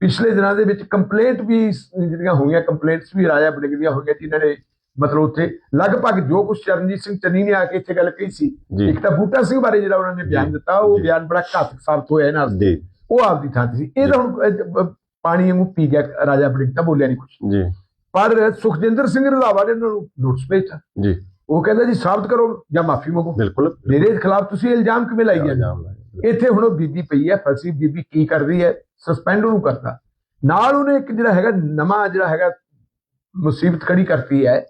[SPEAKER 2] ਪਿਛਲੇ ਦਿਨਾਂ ਦੇ ਵਿੱਚ ਕੰਪਲੇਂਟ ਵੀ ਜਿਹੜੀਆਂ ਹੋਈਆਂ ਕੰਪਲੇਂਟਸ ਵੀ ਰਾਜਾ ਬੜਿੰਗ ਦੀਆਂ ਹੋਈਆਂ ਜਿਨ੍ਹਾਂ ਨੇ ਮਤਲਬ ਉੱਥੇ ਲਗਭਗ ਜੋ ਕੁਝ ਚਰਨਜੀਤ ਸਿੰਘ ਚੰਨੀ ਨੇ ਆ ਕੇ ਇੱਥੇ ਗੱਲ ਕਹੀ ਸੀ ਇੱਕ ਤਾਂ ਬੂਟਾ ਸਿੰਘ ਬਾਰੇ ਜਿਹੜਾ ਉਹਨਾਂ ਨੇ ਬਿਆਨ ਦਿੱਤਾ ਉਹ। ਬਿਆਨ ਬੜਾ ਘਾਤਕ ਸਾਬਤ ਹੋਇਆ ਇਹਨਾਂ
[SPEAKER 1] ਜੀ।
[SPEAKER 2] ਉਹ ਆਪਦੀ ਥਾਂ ਤੇ ਸੀ। ਇਹ ਤਾਂ ਹੁਣ ਪਾਣੀ ਵਾਂਗੂ ਪੀ ਗਿਆ ਰਾਜਾ ਬੜਿੰਗ ਤਾਂ ਬੋਲਿਆ ਨਹੀਂ ਕੁਝ
[SPEAKER 1] ਜੀ।
[SPEAKER 2] ਪਰ ਸੁਖਜਿੰਦਰ ਸਿੰਘ ਰੰਧਾਵਾ ਨੇ ਉਹਨਾਂ ਨੂੰ ਨੋਟਿਸ ਭੇਜਤਾ।
[SPEAKER 1] ਜੀ।
[SPEAKER 2] ਉਹ ਕਹਿੰਦਾ ਜੀ ਸਾਬਤ ਕਰੋ ਜਾਂ ਮਾਫੀ ਮੰਗੋ।
[SPEAKER 1] ਬਿਲਕੁਲ।
[SPEAKER 2] ਮੇਰੇ ਖਿਲਾਫ ਤੁਸੀਂ ਇਲਜ਼ਾਮ ਕਿਵੇਂ ਲਾਈ ਜਾਂਦੇ। ਇੱਥੇ ਹੁਣ ਉਹ ਬੀਬੀ ਪਈ ਹੈ ਫਸੀ ਬੀਬੀ ਕੀ ਕਰ ਰਹੀ ਹੈ ਸਸਪੈਂਡ ਉਹਨੂੰ ਕਰਤਾ। ਨਾਲ ਉਹਨੇ ਇੱਕ ਜਿਹੜਾ ਹੈਗਾ ਨਵਾਂ ਜਿਹੜਾ ਹੈਗਾ ਮੁਸੀਬਤ ਖੜੀ ਕਰਤੀ ਹੈ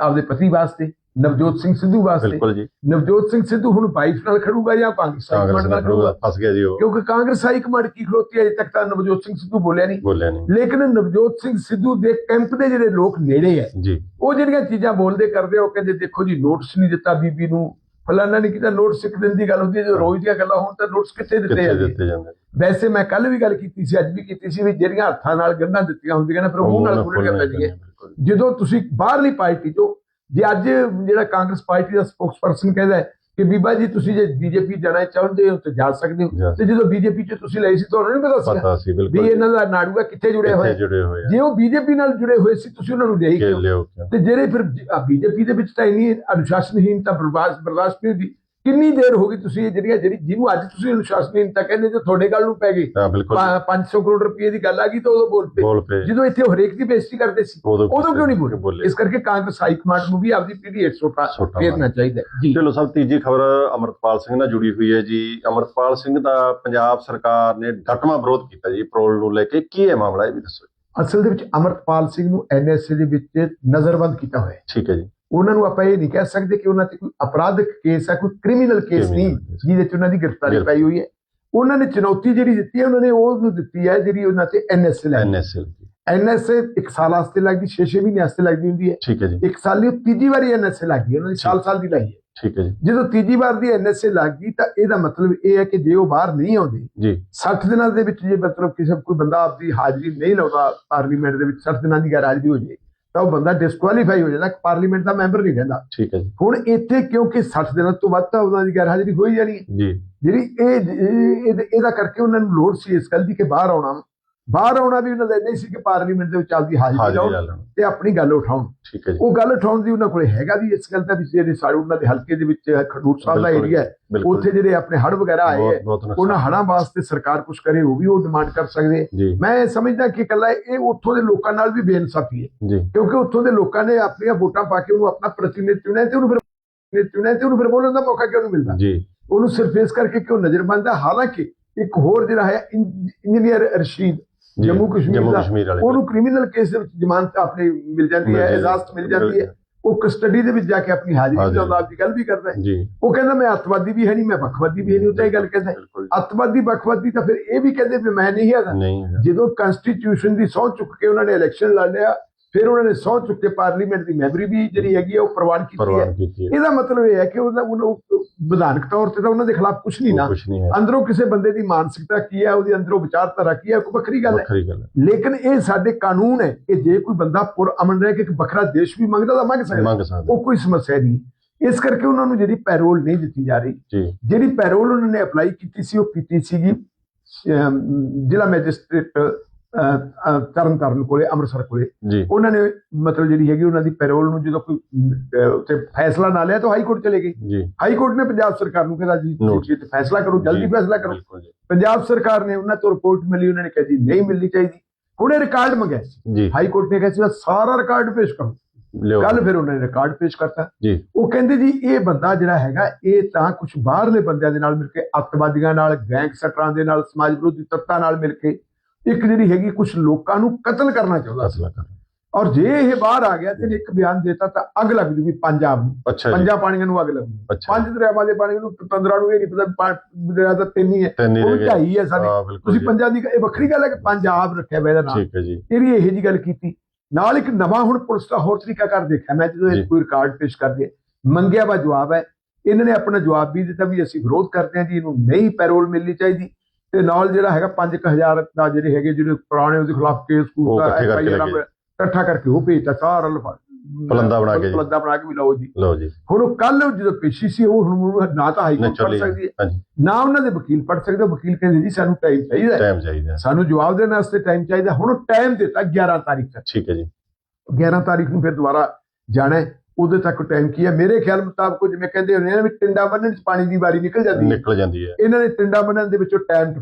[SPEAKER 2] ਆਪਦੇ ਪਤੀ ਵਾਸਤੇ ਨਵਜੋਤ ਸਿੰਘ ਸਿੱਧੂ ਵਾਸਤੇ।
[SPEAKER 1] ਬਿਲਕੁਲ ਜੀ।
[SPEAKER 2] ਨਵਜੋਤ ਸਿੰਘ ਸਿੱਧੂ ਹੁਣ ਵਾਈਫ ਨਾਲ ਖੜੂਗਾ ਜਾਂ ਕਾਂਗਰਸ
[SPEAKER 1] ਕਾਂਗਰਸ
[SPEAKER 2] ਹਾਈਕਮਾਂਡ ਨਾਲ ਖੜੂਗਾ?
[SPEAKER 1] ਫਸ ਗਿਆ ਜੀ ਉਹ।
[SPEAKER 2] ਕਿਉਂਕਿ ਕਾਂਗਰਸ ਹਾਈਕਮਾਂਡ ਕੀ ਖੜੋਤੀ ਅਜੇ ਤੱਕ ਤਾਂ ਨਵਜੋਤ ਸਿੰਘ ਸਿੱਧੂ ਬੋਲਿਆ ਨਹੀਂ।
[SPEAKER 1] ਬੋਲਿਆ ਨਹੀਂ।
[SPEAKER 2] ਲੇਕਿਨ ਨਵਜੋਤ ਸਿੰਘ ਸਿੱਧੂ ਦੇ ਕੈਂਪ ਦੇ ਜਿਹੜੇ ਲੋਕ ਨੇੜੇ
[SPEAKER 1] ਜੀ।
[SPEAKER 2] ਉਹ ਜਿਹੜੀਆਂ ਚੀਜ਼ਾਂ ਬੋਲਦੇ ਕਰਦੇ ਆ, ਉਹ ਕਹਿੰਦੇ ਦੇਖੋ ਜੀ ਨੋਟਿਸ ਨਹੀਂ ਦਿੱਤਾ ਬੀਬੀ ਨੂੰ। ਫਲਾਨਾ ਨਹੀਂ ਕੀਤਾ ਨੋਟਿਸ ਇੱਕ ਦਿਨ ਦੀ ਗੱਲ ਹੁੰਦੀ ਹੈ ਜਦੋਂ ਰੋਜ਼ ਦੀਆਂ ਗੱਲਾਂ ਹੋਣ ਤਾਂ ਨੋਟਿਸ ਕਿੱਥੇ ਦਿੱਤੇ ਜਾਂਦੇ ਵੈਸੇ ਮੈਂ ਕੱਲ ਵੀ ਗੱਲ ਕੀਤੀ ਸੀ ਅੱਜ ਵੀ ਕੀਤੀ ਸੀ ਵੀ ਜਿਹੜੀਆਂ ਹੱਥਾਂ ਨਾਲ ਗੰਢਾਂ ਦਿੱਤੀਆਂ ਹੁੰਦੀਆਂ ਨੇ ਫਿਰ ਉਹ ਮੂੰਹ ਨਾਲ ਖੁੱਲ੍ਹਣੀਆਂ ਪੈਂਦੀਆਂ
[SPEAKER 1] ਬਿਲਕੁਲ।
[SPEAKER 2] ਜਦੋਂ ਤੁਸੀਂ ਬਾਹਰਲੀ ਪਾਰਟੀ ਤੋਂ ਜੇ ਅੱਜ ਜਿਹੜਾ ਕਾਂਗਰਸ ਪਾਰਟੀ ਦਾ ਸਪੋਕਸਪਰਸਨ ਕਹਿੰਦਾ ਹੈ ਕਿ ਬੀਬਾ ਜੀ ਤੁਸੀਂ ਜੇ ਬੀਜੇਪੀ ਜਾਣਾ ਚਾਹੁੰਦੇ ਹੋ ਤਾਂ ਜਾ ਸਕਦੇ ਹੋ। ਤੇ ਜਦੋਂ ਬੀਜੇਪੀ ਚ ਤੁਸੀਂ ਲਈ ਸੀ ਤੁਹਾਨੂੰ ਨਹੀਂ ਪਤਾ ਸੀਗਾ
[SPEAKER 1] ਪਤਾ ਸੀ
[SPEAKER 2] ਵੀ
[SPEAKER 1] ਬਿਲਕੁਲ
[SPEAKER 2] ਇਹਨਾਂ ਦਾ ਨਾੜੂਆ ਕਿੱਥੇ
[SPEAKER 1] ਕਿੱਥੇ
[SPEAKER 2] ਹੋਇਆ
[SPEAKER 1] ਜੁੜੇ ਹੋਏ
[SPEAKER 2] ਜੇ ਉਹ ਬੀਜੇਪੀ ਨਾਲ ਜੁੜੇ ਹੋਏ ਸੀ ਤੁਸੀਂ ਉਹਨਾਂ ਨੂੰ ਲਈ
[SPEAKER 1] ਕਿ
[SPEAKER 2] ਕਿਉਂ ਤੇ ਜਿਹੜੇ ਫਿਰ ਬੀਜੇਪੀ ਦੇ ਵਿੱਚ ਤਾਂ ਇੰਨੀ ਅਨੁਸ਼ਾਸਨਹੀਨਤਾ ਬਰਦਾਸ਼ਤ ਨਹੀਂ ਹੁੰਦੀ। ਕਿੰਨੀ ਦੇਰ ਹੋ ਗਈ ਤੁਸੀਂ ਇਹ ਜਿਹੜੀਆਂ ਜਿਹੜੀ ਜਿਹਨੂੰ ਅੱਜ ਤੁਸੀਂ ਅਨੁਸ਼ਾਸਨਹੀਨਤਾ ਕਹਿੰਦੇ ਜੋ ਤੁਹਾਡੇ ਗੱਲ ਨੂੰ ਪੈ ਗਈ।
[SPEAKER 1] ਹਾਂ ਬਿਲਕੁਲ।
[SPEAKER 2] 500 ਕਰੋੜ ਰੁਪਏ ਦੀ ਗੱਲ ਆ ਗਈ ਤਾਂ ਉਦੋਂ ਬੋਲ ਪਏ। ਜਦੋਂ ਇੱਥੇ ਹਰੇਕ ਦੀ ਬੇਇੱਜ਼ਤੀ ਕਰਦੇ ਸੀ
[SPEAKER 1] ਉਦੋਂ
[SPEAKER 2] ਕਿਉਂ ਨਹੀਂ ਬੋਲੇ? ਇਸ ਕਰਕੇ ਕਾਂਗਰਸ ਹਾਈ ਕਮਾਂਡ ਨੂੰ ਵੀ ਆਪਦੀ ਪੀੜੀ 100
[SPEAKER 1] ਛੋਟਾ
[SPEAKER 2] ਫੇਰਨਾ ਚਾਹੀਦਾ। ਜੀ।
[SPEAKER 1] ਚਲੋ ਸਭ ਤੀਜੀ ਖਬਰ ਅਮਰਤਪਾਲ ਸਿੰਘ ਨਾਲ ਜੁੜੀ ਹੋਈ ਹੈ ਜੀ। ਅਮਰਤਪਾਲ ਸਿੰਘ ਦਾ ਪੰਜਾਬ ਸਰਕਾਰ ਨੇ ਡਟਵਾਂ ਵਿਰੋਧ ਕੀਤਾ ਜੀ ਪੈਰੋਲ ਨੂੰ ਲੈ ਕੇ। ਕੀ ਹੈ ਮਾਮਲਾ ਇਹ ਵੀ ਦੱਸੋ
[SPEAKER 2] ਅਸਲ ਦੇ ਵਿੱਚ ਅਮਰਪਾਲ ਸਿੰਘ ਨੂੰ ਐਨਐਸਏ ਦੇ ਵਿੱਚ ਨਜ਼ਰਬੰਦ ਕੀਤਾ ਹੋਇਆ ਹੈ।
[SPEAKER 1] ਠੀਕ ਹੈ ਜੀ।
[SPEAKER 2] ਉਹਨਾਂ ਨੂੰ ਆਪਾਂ ਇਹ ਨਹੀਂ ਕਹਿ ਸਕਦੇ ਕਿ ਉਹਨਾਂ ਤੇ ਕੋਈ ਅਪਰਾਧਿਕ ਕੇਸ ਹੈ ਕੋਈ ਕ੍ਰਿਮੀਨਲ ਕੇਸ ਨਹੀਂ। ਜਿਹਦੇ ਚ ਉਹਨਾਂ ਦੀ ਗ੍ਰਿਫਤਾਰੀ। ਪਾਈ ਹੋਈ ਹੈ। ਉਹਨਾਂ ਨੇ ਚੁਣੌਤੀ ਜਿਹੜੀ ਦਿੱਤੀ ਹੈ ਉਹਨਾਂ ਨੇ ਉਹ ਨੂੰ ਦਿੱਤੀ ਹੈ ਜਿਹੜੀ ਉਹਨਾਂ ਤੇ ਐਨਐਸਏ ਲੱਗੀ।
[SPEAKER 1] ਐਨਐਸਐਲ
[SPEAKER 2] ਐਨਐਸਏ ਇੱਕ ਸਾਲ ਵਾਸਤੇ ਲੱਗਦੀ 6-6 ਮਹੀਨੇ ਵਾਸਤੇ ਲੱਗਦੀ ਹੁੰਦੀ ਹੈ।
[SPEAKER 1] ਠੀਕ ਹੈ ਜੀ।
[SPEAKER 2] ਇੱਕ ਸਾਲ ਦੀ ਤੀਜੀ ਵਾਰੀ ਐਨਐਸਏ ਲੱਗੀ ਉਹਨਾਂ ਦੀ ਸਾਲ ਸਾਲ ਦੀ ਲਾਈ ਹੈ।
[SPEAKER 1] ਠੀਕ ਹੈ ਜੀ।
[SPEAKER 2] ਜਦੋਂ ਤੀਜੀ ਵਾਰ ਦੀ ਐਨਐਸਏ ਲੱਗੀ ਤਾਂ ਇਹਦਾ ਮਤਲਬ ਇਹ ਹੈ ਕਿ ਜੇ ਉਹ ਬਾਹਰ ਨਹੀਂ ਆਉਂਦੇ
[SPEAKER 1] ਜੀ।
[SPEAKER 2] 60 ਦਿਨਾਂ ਦੇ ਵਿੱਚ ਜੇ ਮਤਲਬ ਕਿਸੇ ਕੋਈ ਬੰਦਾ ਆਪਦੀ ਹਾਜ਼ਰੀ ਨਹੀਂ ਲਾਉਂਦਾ ਪਾਰਲੀਮੈਂਟ ਦੇ ਵਿੱਚ 60 ਦਿਨਾਂ ਦੀ ਗੈਰ ਹਾਜ਼ਰੀ ਹੋ ਜੇ ਤਾਂ ਉਹ ਬੰਦਾ ਡਿਸਕੁਆਲੀਫਾਈ ਹੋ ਜਾਂਦਾ ਪਾਰਲੀਮੈਂਟ ਦਾ ਮੈਂਬਰ ਨਹੀਂ ਰਹਿੰਦਾ।
[SPEAKER 1] ਠੀਕ ਹੈ ਜੀ।
[SPEAKER 2] ਹੁਣ ਇੱਥੇ ਕਿਉਂਕਿ 60 ਦਿਨਾਂ ਤੋਂ ਵੱਧ ਤਾਂ ਉਹਨਾਂ ਦੀ ਗੈਰ ਹਾਜ਼ਰੀ ਹੋ ਹੀ ਜਾਣੀ ਹੈ।
[SPEAKER 1] ਜੀ।
[SPEAKER 2] ਜਿਹੜੀ ਇਹ ਇਹ- ਇਹਦੇ- ਇਹਦਾ ਕਰਕੇ ਉਹਨਾਂ ਨੂੰ ਲੋੜ ਸੀ ਇਸ ਗੱਲ ਦੀ ਕਿ ਬਾਹਰ ਆਉਣਾ। ਬਾਹਰ ਆਉਣਾ ਵੀ ਉਹਨਾਂ ਦਾ ਨਹੀਂ ਸੀ ਕਿ ਪਾਰਲੀਮੈਂਟ ਦੇ ਵਿੱਚ ਆਪਦੀ ਹਾਜ਼ਰੀ ਲਾਉਣ ਤੇ ਆਪਣੀ ਗੱਲ ਉਠਾਉਣ।
[SPEAKER 1] ਠੀਕ ਹੈ ਜੀ।
[SPEAKER 2] ਉਹ ਗੱਲ ਉਠਾਉਣ ਦੀ ਉਹਨਾਂ ਕੋਲੇ ਹੈਗਾ ਵੀ ਇਸ ਗੱਲ ਦਾ ਵੀ ਜਿਹੜੇ ਸਾਡੇ ਉਹਨਾਂ ਦੇ ਹਲਕੇ ਦੇ ਵਿੱਚ ਖਡੂਰ ਸਾਹਿਬ ਦਾ ਏਰੀਆ ਹੈ ਉੱਥੇ ਜਿਹੜੇ ਆਪਣੇ ਹੜ ਵਗੈਰਾ ਆਏ ਉਹਨਾਂ ਹੜਾਂ ਵਾਸਤੇ ਸਰਕਾਰ ਕੁਝ ਕਰੇ ਉਹ ਵੀ ਉਹ ਡਿਮਾਂਡ ਕਰ ਸਕਦੇ ਮੈਂ ਸਮਝਦਾ ਕਿ ਇਕੱਲਾ ਇਹ ਉੱਥੋਂ ਦੇ ਲੋਕਾਂ ਨਾਲ ਵੀ ਬੇਇਨਸਾਫੀ ਹੈ। ਕਿਉਂਕਿ ਉੱਥੋਂ ਦੇ ਲੋਕਾਂ ਨੇ ਆਪਣੀਆਂ ਵੋਟਾਂ ਪਾ ਕੇ ਉਹਨੂੰ ਆਪਣਾ ਪ੍ਰਤੀਨਿਧ ਚੁਣਿਆ ਤੇ ਉਹਨੂੰ ਫਿਰ ਚੁਣਿਆ ਤੇ ਉਹਨੂੰ ਫਿਰ ਬੋਲਣ ਦਾ ਮੌਕਾ ਕਿਉਂ ਨਹੀਂ ਮਿਲਦਾ?
[SPEAKER 1] ਜੀ।
[SPEAKER 2] ਉਹਨੂੰ ਸਿਰਫ ਇਸ ਕਰਕੇ ਕਿਉਂ ਨਜ਼ਰਬੰਦ ਹੈ ਹਾਲਾਂਕਿ ਇੱਕ ਹੋਰ ਜਿਹੜਾ ਹੈ ਇੰਜੀਨੀਅਰ ਰਸ਼ੀਦ ਜੰਮੂ ਕਸ਼ਮੀਰ ਦਾ ਉਹਨੂੰ ਕ੍ਰਿਮੀਨਲ ਕੇਸ ਦੇ ਵਿੱਚ ਜ਼ਮਾਨਤ ਆਪਣੀ ਮਿਲ ਜਾਂਦੀ ਹੈ ਇਜਾਜ਼ਤ ਮਿਲ ਜਾਂਦੀ ਹੈ। ਉਹ ਕਸਟਡੀ ਦੇ ਵਿੱਚ ਜਾ ਕੇ ਆਪਣੀ ਹਾਜ਼ਰੀ
[SPEAKER 1] ਹਾਜ਼ਰੀ।
[SPEAKER 2] ਲਾਉਂਦਾ ਆਪਦੀ ਗੱਲ ਵੀ ਕਰਦਾ ਉਹ ਕਹਿੰਦਾ ਮੈਂ ਅੱਤਵਾਦੀ ਵੀ ਹੈ ਨਹੀਂ ਮੈਂ ਵੱਖਵਾਦੀ ਵੀ ਨਹੀਂ। ਉਹ ਤਾਂ ਇਹ ਗੱਲ ਕਹਿੰਦਾ ਅੱਤਵਾਦੀ ਵੱਖਵਾਦੀ ਤਾਂ ਫਿਰ ਇਹ ਵੀ ਕਹਿੰਦੇ ਵੀ ਮੈਂ ਨਹੀਂ ਹੈਗਾ। ਜਦੋਂ ਕਨਸਟੀਟਿਊਸ਼ਨ ਦੀ ਸਹੁੰ ਚੁੱਕ ਕੇ ਉਹਨਾਂ ਨੇ ਇਲੈਕਸ਼ਨ ਲੜ ਲਿਆ ਫਿਰ ਉਹਨਾਂ ਨੇ ਸਹੁੰ ਚੁੱਕ ਕੇ ਪਾਰਲੀਮੈਂਟ ਦੀ ਮੈਂਬਰੀ ਵੀ ਜਿਹੜੀ ਹੈਗੀ ਉਹ ਪ੍ਰਵਾਨ ਕੀਤੀ ਹੈ। ਇਹਦਾ ਮਤਲਬ ਇਹ ਹੈ ਕਿ ਉਹਨੂੰ ਵਿਧਾਨਕ ਤੌਰ ਤੇ ਤਾਂ ਉਹਨਾਂ ਦੇ ਖਿਲਾਫ ਕੁਝ ਨਹੀਂ ਨਾ। ਅੰਦਰੋਂ ਕਿਸੇ ਬੰਦੇ ਦੀ ਮਾਨਸਿਕਤਾ ਕੀ ਹੈ ਉਹਦੀ ਅੰਦਰੋਂ ਵਿਚਾਰਧਾਰਾ ਕੀ ਹੈ ਉਹ ਵੱਖਰੀ ਗੱਲ ਹੈ। ਲੇਕਿਨ ਇਹ ਸਾਡੇ ਕਾਨੂੰਨ ਹੈ ਕਿ ਜੇ ਕੋਈ ਬੰਦਾ ਪੁਰ ਅਮਨ ਰਹਿ ਕੇ ਇੱਕ ਵੱਖਰਾ ਦੇਸ਼ ਵੀ ਮੰਗਦਾ ਤਾਂ ਮੰਗ ਸਕਦਾ। ਉਹ ਕੋਈ ਸਮੱਸਿਆ ਨਹੀਂ। ਇਸ ਕਰਕੇ ਉਹਨਾਂ ਨੂੰ ਜਿਹੜੀ ਪੈਰੋਲ ਨਹੀਂ ਦਿੱਤੀ ਜਾ ਰਹੀ। ਜਿਹੜੀ ਪੈਰੋਲ ਉਹਨਾਂ ਨੇ ਅਪਲਾਈ ਕੀਤੀ ਸੀ ਉਹ ਕੀਤੀ ਸੀਗੀ ਜ਼ਿਲ੍ਹਾ ਮੈਜਿਸਟ੍ਰੇਟ ਅ, ਤਰਨਤਾਰਨ ਕੋਲੇ ਅੰਮ੍ਰਿਤਸਰ ਕੋਲੇ। ਉਹਨਾਂ ਨੇ ਮਤਲਬ ਜਿਹੜੀ ਹੈਗੀ ਉਹਨਾਂ ਦੀ ਪੈਰੋਲ ਨੂੰ ਜਦੋਂ ਕੋਈ ਉੱਥੇ ਫੈਸਲਾ ਨਾ ਲਿਆ ਤਾਂ ਹਾਈ ਕੋਰਟ ਚਲੇ ਗਈ ਹਾਈ ਕੋਰਟ ਨੇ ਪੰਜਾਬ ਸਰਕਾਰ ਨੂੰ ਕਿਹਾ ਜੀ। ਤੁਸੀਂ ਫੈਸਲਾ ਕਰੋ ਜਲਦੀ ਫੈਸਲਾ ਕਰੋ। ਪੰਜਾਬ ਸਰਕਾਰ ਨੇ ਉਹਨਾਂ ਤੋਂ ਰਿਪੋਰਟ ਮਿਲੀ ਉਹਨਾਂ ਨੇ ਕਿਹਾ ਜੀ ਨਹੀਂ ਮਿਲਣੀ ਚਾਹੀਦੀ। ਹੁਣ ਇਹ ਰਿਕਾਰਡ ਮੰਗਿਆ ਸੀ। ਹਾਈ ਕੋਰਟ ਨੇ ਕਿਹਾ ਸੀ ਸਾਰਾ ਰਿਕਾਰਡ ਪੇਸ਼ ਕਰੋ। ਕੱਲ ਫਿਰ ਉਹਨਾਂ ਨੇ ਰਿਕਾਰਡ ਪੇਸ਼ ਕਰਤਾ। ਉਹ ਕਹਿੰਦੇ ਜੀ ਇਹ ਬੰਦਾ ਜਿਹੜਾ ਹੈਗਾ ਇਹ ਤਾਂ ਕੁਝ ਬਾਹਰਲੇ ਬੰਦਿਆਂ ਦੇ ਨਾਲ ਮਿਲ ਕੇ ਅੱਤਵਾਦੀਆਂ ਨਾਲ ਗੈਂਗਸਟਰਾਂ ਦੇ ਨਾਲ ਸਮਾਜ ਵਿਰੋਧੀ ਤੱਤਾਂ ਨਾਲ ਮਿਲ ਕੇ ਇੱਕ ਜਿਹੜੀ ਹੈਗੀ ਕੁਝ ਲੋਕਾਂ ਨੂੰ ਕਤਲ ਕਰਨਾ ਚਾਹੁੰਦਾ ਸੀ।
[SPEAKER 1] ਕਰ
[SPEAKER 2] ਔਰ ਜੇ ਇਹ ਬਾਹਰ ਆ ਗਿਆ ਤੇ ਇੱਕ ਬਿਆਨ ਦਿੱਤਾ ਤਾਂ ਅੱਗ ਲੱਗ ਜੂਗੀ ਪੰਜਾਬ ਨੂੰ।
[SPEAKER 1] ਅੱਛਾ
[SPEAKER 2] ਪੰਜਾਂ ਪਾਣੀਆਂ ਨੂੰ ਅੱਗ ਲੱਗੂ
[SPEAKER 1] ਅੱਛਾ।
[SPEAKER 2] ਪੰਜ ਦਰਿਆਵਾਂ ਦੇ ਪਾਣੀ ਨੂੰ ਪੰਦਰਾਂ ਨੂੰ ਇਹ ਨਹੀਂ ਪਤਾ ਦਰਿਆ ਤਾਂ ਤਿੰਨ ਹੀ ਉਹ ਝਾਈ ਹੈ ਸਾਡੀ ਤੁਸੀਂ ਪੰਜਾਂ ਦੀ ਇਹ ਵੱਖਰੀ ਗੱਲ ਹੈ ਕਿ ਪੰਜਾਬ ਰੱਖਿਆ ਹੋਇਆ ਇਹਦਾ ਨਾਮ।
[SPEAKER 1] ਠੀਕ ਹੈ ਜੀ।
[SPEAKER 2] ਇਹਦੀ ਇਹੋ ਜੀ ਗੱਲ ਕੀਤੀ। ਨਾਲ ਇੱਕ ਨਵਾਂ ਹੁਣ ਪੁਲਿਸ ਦਾ ਹੋਰ ਤਰੀਕਾ ਕਰ ਦੇਖਿਆ। ਮੈਂ ਜਦੋਂ। ਇਹ ਕੋਈ ਰਿਕਾਰਡ ਪੇਸ਼ ਕਰਦੇ ਮੰਗਿਆ ਵਾ ਜਵਾਬ ਹੈ। ਇਹਨਾਂ ਨੇ ਆਪਣਾ ਜਵਾਬ ਵੀ ਦਿੱਤਾ ਵੀ ਅਸੀਂ ਵਿਰੋਧ ਕਰਦੇ ਹਾਂ ਜੀ ਇਹਨੂੰ ਨਹੀਂ ਪੈਰੋਲ ਮਿਲਣੀ ਚਾਹੀਦੀ। ਤੇ ਨਾਲ ਜਿਹੜਾ ਹੈਗਾ 5000 ਦਾ ਜਿਹੜੇ ਹੈਗੇ ਜਿਹੜੇ ਪੁਰਾਣੇ ਉਹਦੇ ਖਿਲਾਫ ਕੇਸ ਕੂਸ
[SPEAKER 1] ਗਏ।
[SPEAKER 2] ਇਕੱਠਾ ਕਰਕੇ ਉਹ ਭੇਜਤਾ ਸਾਰਾ ਲਫਾ
[SPEAKER 1] ਪਲੰਦਾ ਬਣਾ ਕੇ।
[SPEAKER 2] ਪਲੰਦਾ ਬਣਾ ਕੇ ਵੀ ਲਓ ਜੀ।
[SPEAKER 1] ਲਓ ਜੀ।
[SPEAKER 2] ਹੁਣ ਉਹ ਕੱਲ ਜਦੋਂ ਪੇਸ਼ੀ ਸੀ ਉਹ ਹੁਣ ਨਾ ਤਾਂ ਹਾਈ ਕੋਰਟ ਪੜ ਸਕਦੀ ਹੈ। ਨਾ ਉਹਨਾਂ ਦੇ ਵਕੀਲ ਪੜ ਸਕਦੇ ਵਕੀਲ ਕਹਿੰਦੇ ਜੀ ਸਾਨੂੰ ਟਾਈਮ ਚਾਹੀਦਾ।
[SPEAKER 1] ਟਾਈਮ ਚਾਹੀਦਾ
[SPEAKER 2] ਸਾਨੂੰ ਜਵਾਬ ਦੇਣ ਵਾਸਤੇ ਟਾਈਮ ਚਾਹੀਦਾ ਹੁਣ ਟਾਈਮ ਦਿੱਤਾ 11 ਤਾਰੀਖ ਤੱਕ।
[SPEAKER 1] ਠੀਕ ਹੈ ਜੀ।
[SPEAKER 2] 11 ਤਾਰੀਖ ਨੂੰ ਫਿਰ ਦੁਬਾਰਾ ਜਾਣਾ ਉਹਦੇ ਤੱਕ ਟਾਈਮ ਕੀ ਹੈ? ਮੇਰੇ ਖਿਆਲ ਮੁਤਾਬਕ ਜਿਵੇਂ ਕਹਿੰਦੇ ਹੁੰਦੇ ਨੇ ਵੀ ਟਿੰਡਾ ਬੰਨਣ ਚ ਪਾਣੀ ਦੀ ਵਾਰੀ ਨਿਕਲ ਜਾਂਦੀ ਹੈ।
[SPEAKER 1] ਨਿਕਲ ਜਾਂਦੀ ਹੈ।
[SPEAKER 2] ਇਹਨਾਂ ਨੇ ਟਿੰਡਾ ਬੰਨਣ ਦੇ ਵਿੱਚੋਂ ਟਾਈਮ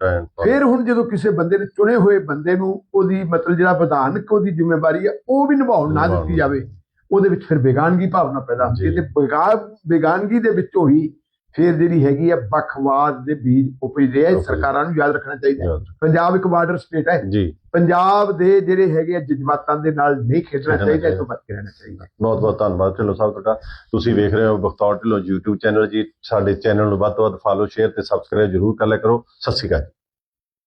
[SPEAKER 1] ਟਾਈਮ
[SPEAKER 2] ਫਿਰ ਹੁਣ ਜਦੋਂ ਕਿਸੇ ਬੰਦੇ ਨੇ ਚੁਣੇ ਹੋਏ ਬੰਦੇ ਨੂੰ ਉਹਦੀ ਮਤਲਬ ਜਿਹੜਾ ਵਿਧਾਨਕ ਉਹਦੀ ਜ਼ਿੰਮੇਵਾਰੀ ਹੈ ਉਹ ਵੀ ਨਿਭਾਉਣ ਨਾ ਦਿੱਤੀ। ਜਾਵੇ ਉਹਦੇ ਵਿੱਚ ਫਿਰ ਬੇਗਾਨਗੀ ਭਾਵਨਾ ਪੈਦਾ ਹੁੰਦੀ ਹੈ। ਤੇ ਬੇਗਾ- ਬੇਗਾਨਗੀ ਦੇ ਵਿੱਚੋਂ ਹੀ ਫਿਰ ਜਿਹੜੀ ਹੈਗੀ ਹੈ ਬਖਵਾਦ ਦੇ ਬੀਜ ਉਪਜਦੇ ਆ ਇਹ
[SPEAKER 1] ਉਪਜਦੇ।
[SPEAKER 2] ਸਰਕਾਰਾਂ ਨੂੰ ਯਾਦ ਰੱਖਣਾ ਚਾਹੀਦਾ ਪੰਜਾਬ ਇੱਕ ਬਾਰਡਰ ਸਟੇਟ ਹੈ।
[SPEAKER 1] ਜੀ।
[SPEAKER 2] ਪੰਜਾਬ ਦੇ ਜਿਹੜੇ ਹੈਗੇ ਆ ਜਜ਼ਬਾਤਾਂ ਦੇ ਨਾਲ ਨਹੀਂ ਖੇਡਣਾ ਚਾਹੀਦਾ
[SPEAKER 1] ਚਾਹੀਦਾ।
[SPEAKER 2] ਤੋਂ ਬਚ ਕੇ ਰਹਿਣਾ ਚਾਹੀਦਾ।
[SPEAKER 1] ਬਹੁਤ ਬਹੁਤ ਧੰਨਵਾਦ। ਢਿੱਲੋਂ ਸਾਹਿਬ ਤੁਹਾਡਾ। ਤੁਸੀਂ ਵੇਖ ਰਹੇ ਹੋ ਬਖਤੌਰ ਢਿੱਲੋਂ YouTube ਚੈਨਲ ਜੀ। ਸਾਡੇ ਚੈਨਲ ਨੂੰ ਵੱਧ ਤੋਂ ਵੱਧ ਫਾਲੋ ਸ਼ੇਅਰ ਤੇ ਸਬਸਕ੍ਰਾਈਬ ਜਰੂਰ ਕਰ ਲਿਆ ਕਰੋ। ਸਤਿ ਸ਼੍ਰੀ ਅਕਾਲ